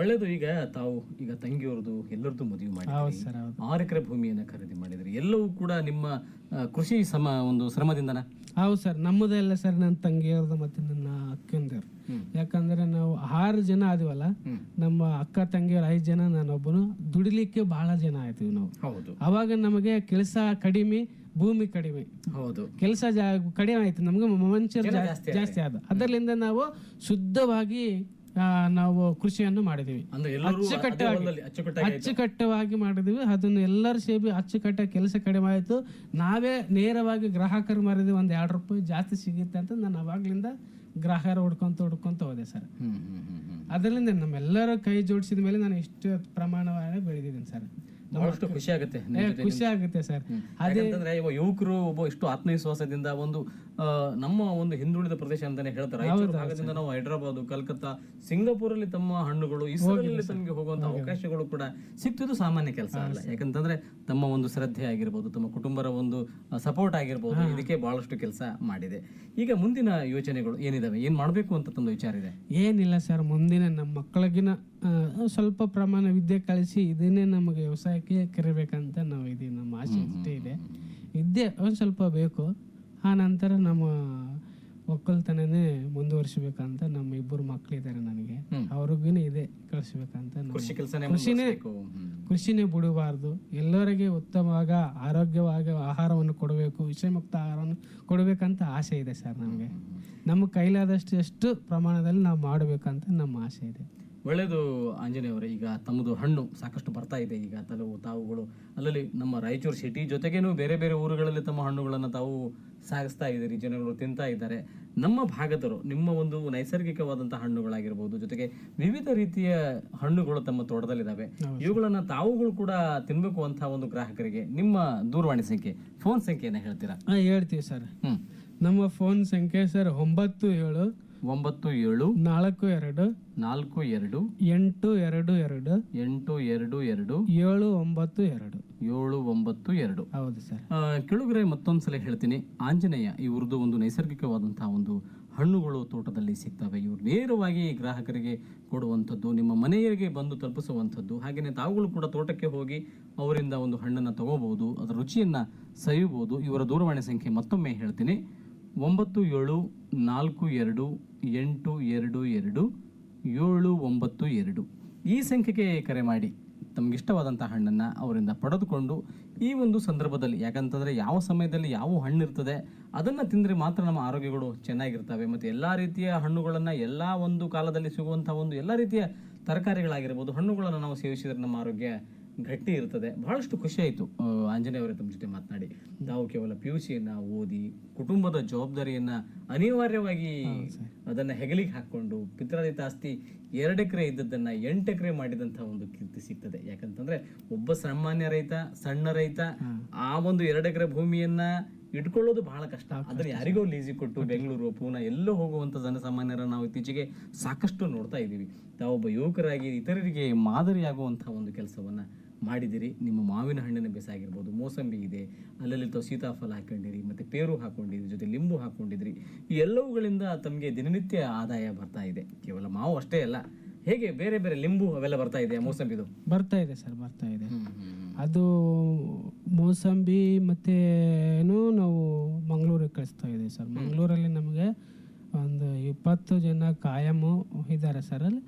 ಒಳ್ಳೇದು ಈಗ ತಾವು ಈಗ ತಂಗಿಯವ್ರದ್ದು ಎಲ್ಲರದ್ದು ಮದುವೆ ಮಾಡಿ ಆರು ಎಕರೆ ಭೂಮಿಯನ್ನು ಖರೀದಿ ಮಾಡಿದ್ರಿ. ಎಲ್ಲವೂ ಕೂಡ ನಿಮ್ಮ ಕೃಷಿ ಸಮ ಒಂದು ಶ್ರಮದಿಂದನ? ಹೌದು ಸರ್ ನಮ್ಮದೆಲ್ಲ ಸರ್ ನನ್ನ ತಂಗಿಯವ್ರದ್ದು ಮತ್ತು ನನ್ನ ಅಕ್ಕಂದಿರು ಯಾಕಂದ್ರೆ ನಾವು ಆರು ಜನ ಆದಿವಲ್ಲ ನಮ್ಮ ಅಕ್ಕ ತಂಗಿಯವ್ರು ಐದು ಜನ ನಾನೊಬ್ಬನು. ದುಡಿಲಿಕ್ಕೆ ಬಹಳ ಜನ ಆಯ್ತೀವಿ ನಾವು. ಹೌದು. ಅವಾಗ ನಮಗೆ ಕೆಲಸ ಕಡಿಮೆ ಭೂಮಿ ಕಡಿಮೆ. ಹೌದು. ಕೆಲಸ ಕಡಿಮೆ ಆಯ್ತು. ನಮ್ಗೆ ಮನುಷ್ಯರು ಜಾಸ್ತಿ ಆದ. ಅದರಿಂದ ನಾವು ಶುದ್ಧವಾಗಿ ನಾವು ಕೃಷಿಯನ್ನು ಮಾಡಿದೀವಿ. ಅಚ್ಚುಕಟ್ಟಾಗಿ ಅಚ್ಚುಕಟ್ಟವಾಗಿ ಮಾಡಿದ್ವಿ. ಅದನ್ನು ಎಲ್ಲರೂ ಸೇರಿ ಅಚ್ಚುಕಟ್ಟ ಕೆಲಸ ಕಡಿಮೆ ಆಯಿತು. ನಾವೇ ನೇರವಾಗಿ ಗ್ರಾಹಕರು ಮಾರಿದ್ವಿ. ಒಂದು ಎರಡು ರೂಪಾಯಿ ಜಾಸ್ತಿ ಸಿಗುತ್ತೆ ಅಂತ ನಾನು ಅವಾಗ್ಲಿಂದ ಗ್ರಾಹಕರು ಹುಡ್ಕೊಂತ ಹುಡ್ಕೊಂತ ಹೋದೆ ಸರ್. ಅದರಿಂದ ನಮ್ಮೆಲ್ಲರ ಕೈ ಜೋಡಿಸಿದ ಮೇಲೆ ನಾನು ಇಷ್ಟು ಪ್ರಮಾಣವಾಗಿ ಬೆಳೆದಿದ್ದೀನಿ ಸರ್. ಬಹಳಷ್ಟು ಖುಷಿ ಆಗುತ್ತೆ ಖುಷಿ ಆಗುತ್ತೆ ಸರ್. ಯಾಕಂತಂದ್ರೆ ಇವಾಗ ಯುವಕರು ಒಬ್ಬ ಇಷ್ಟು ಆತ್ಮವಿಶ್ವಾಸದಿಂದ ಒಂದು ನಮ್ಮ ಒಂದು ಹಿಂದುಳಿದ ಪ್ರದೇಶ ಅಂತಾನೆ ಹೇಳ್ತಾರೆ. ರಾಯಚೂರು ಭಾಗದಿಂದ ನಾವು ಹೈದರಾಬಾದ್ ಕಲ್ಕತ್ತಾ ಸಿಂಗಾಪುರಲ್ಲಿ ತಮ್ಮ ಹಣ್ಣುಗಳು ಇಸ್ರೇಲಲ್ಲಿ ತಮಗೆ ಹೋಗುವಂತ ಅವಕಾಶಗಳು ಕೂಡ ಸಿಕ್ತಿದ್ದು ಸಾಮಾನ್ಯ ಕೆಲಸ ಅಲ್ಲ. ಯಾಕಂತಂದ್ರೆ ತಮ್ಮ ಒಂದು ಶ್ರದ್ಧೆ ಆಗಿರ್ಬೋದು ತಮ್ಮ ಕುಟುಂಬರ ಒಂದು ಸಪೋರ್ಟ್ ಆಗಿರ್ಬೋದು ಇದಕ್ಕೆ ಬಹಳಷ್ಟು ಕೆಲಸ ಮಾಡಿದೆ. ಈಗ ಮುಂದಿನ ಯೋಚನೆಗಳು ಏನಿದಾವೆ? ಏನ್ ಮಾಡಬೇಕು ಅಂತ ತಮ್ಮ ವಿಚಾರ ಇದೆ? ಏನಿಲ್ಲ ಸರ್. ಮುಂದಿನ ನಮ್ಮ ಮಕ್ಕಳಿಗಿನ ಸ್ವಲ್ಪ ಪ್ರಮಾಣ ವಿದ್ಯೆ ಕಳಿಸಿ ಇದನ್ನೇ ನಮಗೆ ವ್ಯವಸಾಯಕ್ಕೆ ಕರಿಬೇಕಂತ ನಾವು ಇದೀವಿ ನಮ್ಮ ಆಸೆ ಇದೆ. ವಿದ್ಯೆ ಒಂದು ಸ್ವಲ್ಪ ಬೇಕು. ಆ ನಂತರ ನಮ್ಮ ಒಕ್ಕಲ್ತನನೇ ಮುಂದುವರಿಸಬೇಕಂತ ನಮ್ಮ ಇಬ್ಬರು ಮಕ್ಕಳಿದ್ದಾರೆ ನನಗೆ. ಅವ್ರಿಗೂ ಇದೆ ಕಳಿಸ್ಬೇಕಂತ ಕೃಷಿನೇ ಕೃಷಿನೇ ಬಿಡಬಾರ್ದು. ಎಲ್ಲರಿಗೆ ಉತ್ತಮವಾಗ ಆರೋಗ್ಯವಾಗಿ ಆಹಾರವನ್ನು ಕೊಡಬೇಕು ವಿಷಮುಕ್ತ ಆಹಾರವನ್ನು ಕೊಡಬೇಕಂತ ಆಸೆ ಇದೆ ಸರ್ ನಮಗೆ. ನಮ್ಮ ಕೈಲಾದಷ್ಟು ಎಷ್ಟು ಪ್ರಮಾಣದಲ್ಲಿ ನಾವು ಮಾಡಬೇಕಂತ ನಮ್ಮ ಆಸೆ ಇದೆ. ಒಳ್ಳೆಯದು ಆಂಜನೇಯವರೇ ಈಗ ತಮ್ಮದು ಹಣ್ಣು ಸಾಕಷ್ಟು ಬರ್ತಾ ಇದೆ. ಈಗ ತಲವು ತಾವುಗಳು ಅಲ್ಲಲ್ಲಿ ನಮ್ಮ ರಾಯಚೂರು ಸಿಟಿ ಜೊತೆಗೇನು ಬೇರೆ ಬೇರೆ ಊರುಗಳಲ್ಲಿ ತಮ್ಮ ಹಣ್ಣುಗಳನ್ನು ತಾವು ಸಾಗಿಸ್ತಾ ಇದ್ದೀರಿ ಜನಗಳು ತಿಂತಾ ಇದ್ದಾರೆ. ನಮ್ಮ ಭಾಗದರು ನಿಮ್ಮ ಒಂದು ನೈಸರ್ಗಿಕವಾದಂಥ ಹಣ್ಣುಗಳಾಗಿರ್ಬೋದು ಜೊತೆಗೆ ವಿವಿಧ ರೀತಿಯ ಹಣ್ಣುಗಳು ತಮ್ಮ ತೋಟದಲ್ಲಿದ್ದಾವೆ. ಇವುಗಳನ್ನು ತಾವುಗಳು ಕೂಡ ತಿನ್ನಬೇಕು ಅಂತ ಒಂದು ಗ್ರಾಹಕರಿಗೆ ನಿಮ್ಮ ದೂರವಾಣಿ ಸಂಖ್ಯೆ ಫೋನ್ ಸಂಖ್ಯೆಯನ್ನು ಹೇಳ್ತೀರಾ? ಹಾಂ ಹೇಳ್ತೀವಿ ಸರ್. ನಮ್ಮ ಫೋನ್ ಸಂಖ್ಯೆ ಸರ್ ಒಂಬತ್ತು ಏಳು ಒಂಬತ್ತು ಏಳು ನಾಲ್ಕು ಎರಡು ನಾಲ್ಕು ಎರಡು ಎಂಟು ಎರಡು ಎರಡು ಎಂಟು ಎರಡು ಎರಡು ಏಳು ಒಂಬತ್ತು ಎರಡು. ಏಳು ಒಂಬತ್ತು ಎರಡು. ಹೌದು ಸರ್. ಕೆಳಗರೆ ಮತ್ತೊಂದ್ಸಲ ಹೇಳ್ತೀನಿ. ಆಂಜನೇಯ ಇವ್ರದ್ದು ಒಂದು ನೈಸರ್ಗಿಕವಾದಂತಹ ಒಂದು ಹಣ್ಣುಗಳು ತೋಟದಲ್ಲಿ ಸಿಗ್ತವೆ. ಇವರು ನೇರವಾಗಿ ಗ್ರಾಹಕರಿಗೆ ಕೊಡುವಂಥದ್ದು ನಿಮ್ಮ ಮನೆಯರಿಗೆ ಬಂದು ತಲುಪಿಸುವಂಥದ್ದು. ಹಾಗೆಯೇ ತಾವುಗಳು ಕೂಡ ತೋಟಕ್ಕೆ ಹೋಗಿ ಅವರಿಂದ ಒಂದು ಹಣ್ಣನ್ನು ತಗೋಬಹುದು ಅದರ ರುಚಿಯನ್ನು ಸವಿಯಬಹುದು ಇವರ ದೂರವಾಣಿ ಸಂಖ್ಯೆ ಮತ್ತೊಮ್ಮೆ ಹೇಳ್ತೀನಿ. ಒಂಬತ್ತು ಏಳು ನಾಲ್ಕು ಎರಡು ಎಂಟು ಎರಡು ಎರಡು ಏಳು ಒಂಬತ್ತು ಎರಡು. ಈ ಸಂಖ್ಯೆಗೆ ಕರೆ ಮಾಡಿ. ತಮಗಿಷ್ಟವಾದಂಥ ಹಣ್ಣನ್ನು ಅವರಿಂದ ಪಡೆದುಕೊಂಡು ಈ ಒಂದು ಸಂದರ್ಭದಲ್ಲಿ ಯಾಕಂತಂದರೆ ಯಾವ ಸಮಯದಲ್ಲಿ ಯಾವ ಹಣ್ಣು ಇರ್ತದೆ ಅದನ್ನು ತಿಂದರೆ ಮಾತ್ರ ನಮ್ಮ ಆರೋಗ್ಯಗಳು ಚೆನ್ನಾಗಿರ್ತವೆ. ಮತ್ತು ಎಲ್ಲ ರೀತಿಯ ಹಣ್ಣುಗಳನ್ನು ಎಲ್ಲ ಒಂದು ಕಾಲದಲ್ಲಿ ಸಿಗುವಂಥ ಒಂದು ಎಲ್ಲ ರೀತಿಯ ತರಕಾರಿಗಳಾಗಿರ್ಬೋದು ಹಣ್ಣುಗಳನ್ನು ನಾವು ಸೇವಿಸಿದರೆ ನಮ್ಮ ಆರೋಗ್ಯ ಗಟ್ಟಿ ಇರ್ತದೆ. ಬಹಳಷ್ಟು ಖುಷಿ ಆಯಿತು. ಆಂಜನೇಯ ಅವರೇ ತಮ್ಮ ಜೊತೆ ಮಾತನಾಡಿ. ನಾವು ಕೇವಲ ಪಿ ಯು ಸಿಯನ್ನು ಓದಿ ಕುಟುಂಬದ ಜವಾಬ್ದಾರಿಯನ್ನು ಅನಿವಾರ್ಯವಾಗಿ ಅದನ್ನು ಹೆಗಲಿಗೆ ಹಾಕ್ಕೊಂಡು ಪಿತ್ರಾದಿತ ಆಸ್ತಿ ಎರಡು ಎಕರೆ ಇದ್ದದ್ದನ್ನು ಎಂಟು ಎಕರೆ ಮಾಡಿದಂಥ ಒಂದು ಕೀರ್ತಿ ಸಿಗ್ತದೆ. ಯಾಕಂತಂದ್ರೆ ಒಬ್ಬ ಸಾಮಾನ್ಯ ರೈತ ಸಣ್ಣ ರೈತ ಆ ಒಂದು ಎರಡು ಎಕರೆ ಭೂಮಿಯನ್ನ ಇಟ್ಕೊಳ್ಳೋದು ಬಹಳ ಕಷ್ಟ. ಆದರೆ ಯಾರಿಗೋ ಲೀಸಿ ಕೊಟ್ಟು ಬೆಂಗಳೂರು ಪೂನ ಎಲ್ಲೋ ಹೋಗುವಂಥ ಜನಸಾಮಾನ್ಯರ ನಾವು ಇತ್ತೀಚೆಗೆ ಸಾಕಷ್ಟು ನೋಡ್ತಾ ಇದ್ದೀವಿ. ತಾವೊಬ್ಬ ಯುವಕರಾಗಿ ಇತರರಿಗೆ ಮಾದರಿಯಾಗುವಂಥ ಒಂದು ಕೆಲಸವನ್ನ ಮಾಡಿದಿರಿ ನಿಮ್ಮ ಮಾವಿನ ಹಣ್ಣಿನ ಬೇಸಾಗಿರ್ಬೋದು ಮೋಸಂಬಿ ಇದೆ ಅಲ್ಲಲ್ಲಿ ತಾವು ಸೀತಾಫಲ ಹಾಕೊಂಡಿರಿ ಮತ್ತು ಪೇರು ಹಾಕೊಂಡಿದ್ರಿ ಜೊತೆ ಲಿಂಬು ಹಾಕೊಂಡಿದ್ರಿ ಈ ಎಲ್ಲವುಗಳಿಂದ ತಮಗೆ ದಿನನಿತ್ಯ ಆದಾಯ ಬರ್ತಾ ಇದೆ. ಕೇವಲ ಮಾವು ಅಷ್ಟೇ ಅಲ್ಲ ಹೇಗೆ ಬೇರೆ ಬೇರೆ ಲಿಂಬು ಅವೆಲ್ಲ ಬರ್ತಾ ಇದೆ ಮೋಸಂಬಿದು? ಬರ್ತಾ ಇದೆ ಸರ್ ಬರ್ತಾ ಇದೆ. ಅದು ಮೋಸಂಬಿ ಮತ್ತೆ ಏನು ನಾವು ಮಂಗಳೂರಿಗೆ ಕಳಿಸ್ತಾ ಇದ್ದೀವಿ ಸರ್. ಮಂಗಳೂರಲ್ಲಿ ನಮಗೆ ಒಂದು ಇಪ್ಪತ್ತು ಜನ ಕಾಯಮು ಇದ್ದಾರೆ ಸರ್ ಅಲ್ಲಿ.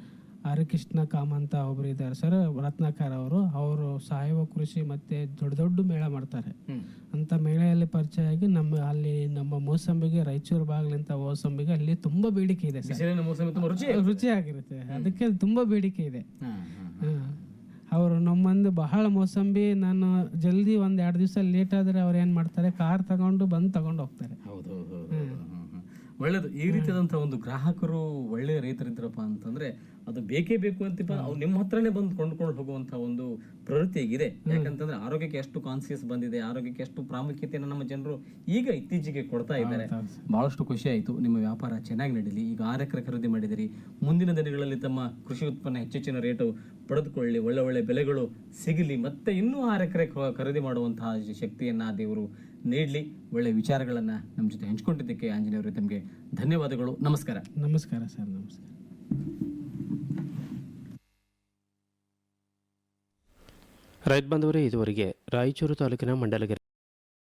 ಹರಿಕೃಷ್ಣ ಕಾಮ ಅಂತ ಒಬ್ರು ಇದ್ದಾರೆ ಸರ್ ರತ್ನಾಕರ್ ಅವರು. ಅವರು ಸಾವಯವ ಕೃಷಿ ಮತ್ತೆ ದೊಡ್ಡ ದೊಡ್ಡ ಮೇಳ ಮಾಡ್ತಾರೆ. ಅಂತ ಮೇಳೆಯಲ್ಲಿ ಪರಿಚಯ ಆಗಿ ನಮ್ಮ ಅಲ್ಲಿ ನಮ್ಮ ಮೋಸಂಬಿಗೆ ರಾಯಚೂರು ಬಾಗಿಲಿಂತ ಮೋಸಂಬಿಗೆ ಅಲ್ಲಿ ತುಂಬಾ ಬೇಡಿಕೆ ಇದೆ ರುಚಿ ರುಚಿಯಾಗಿರುತ್ತೆ. ಅದಕ್ಕೆ ತುಂಬಾ ಬೇಡಿಕೆ ಇದೆ. ಅವರು ನಮ್ಮಂದು ಬಹಳ ಮೋಸಂಬಿ. ನಾನು ಜಲ್ದಿ ಒಂದ್ ಎರಡು ದಿವಸ ಲೇಟ್ ಆದ್ರೆ ಅವ್ರು ಏನ್ ಮಾಡ್ತಾರೆ? ಕಾರ್ ತಗೊಂಡು ಬಂದು ತಗೊಂಡು ಹೋಗ್ತಾರೆ ಹೌದು ಹೌದು ಹೌದು, ಹೌದು. ಹ್ಮ್, ಹ್ಮ್. ಒಳ್ಳೇದು. ಈ ರೀತಿಯಾದಂಥ ಒಂದು ಗ್ರಾಹಕರು ಒಳ್ಳೆ ರೈತರಿದ್ರಪ್ಪ ಅಂತಂದ್ರೆ ಅದು ಬೇಕೇ ಬೇಕು ಅಂತಿಪ್ಪ. ಅವ್ರು ನಿಮ್ಮ ಹತ್ರನೇ ಬಂದು ಕೊಂಡ್ಕೊಂಡು ಹೋಗುವಂತ ಒಂದು ಪ್ರವೃತ್ತಿ ಆಗಿದೆ. ಯಾಕಂತಂದ್ರೆ ಆರೋಗ್ಯಕ್ಕೆ ಎಷ್ಟು ಕಾನ್ಸಿಯಸ್ ಬಂದಿದೆ ಆರೋಗ್ಯಕ್ಕೆ ಎಷ್ಟು ಪ್ರಾಮುಖ್ಯತೆಯನ್ನು ನಮ್ಮ ಜನರು ಈಗ ಇತ್ತೀಚೆಗೆ ಕೊಡ್ತಾ ಇದ್ದಾರೆ. ಬಹಳಷ್ಟು ಖುಷಿ ಆಯಿತು ನಿಮ್ಮ ವ್ಯಾಪಾರ ಚೆನ್ನಾಗಿ ನಡೀಲಿ. ಈಗ ಆರು ಎಕರೆ ಖರೀದಿ ಮಾಡಿದಿರಿ. ಮುಂದಿನ ದಿನಗಳಲ್ಲಿ ತಮ್ಮ ಕೃಷಿ ಉತ್ಪನ್ನ ಹೆಚ್ಚೆಚ್ಚಿನ ರೇಟು ಪಡೆದುಕೊಳ್ಳಿ. ಒಳ್ಳೆ ಒಳ್ಳೆ ಬೆಲೆಗಳು ಸಿಗಲಿ. ಮತ್ತೆ ಇನ್ನೂ ಆರು ಎಕರೆ ಖರೀದಿ ಮಾಡುವಂತಹ ಶಕ್ತಿಯನ್ನ ದೇವರು ನೀಡಲಿ ಒಳ್ಳೆ ವಿಚಾರಗಳನ್ನು ನಮ್ಮ ಜೊತೆ ಹಂಚ್ಕೊಂಡಿದ್ದಕ್ಕೆ ಆಂಜನೇಯವರು ತಮಗೆ ಧನ್ಯವಾದಗಳು. ನಮಸ್ಕಾರ. ನಮಸ್ಕಾರ ಸರ್ ನಮಸ್ಕಾರ. ರೈತ ಬಾಂಧವರೇ ಇದುವರೆಗೆ ರಾಯಚೂರು ತಾಲೂಕಿನ ಮಂಡಲಗೆರೆ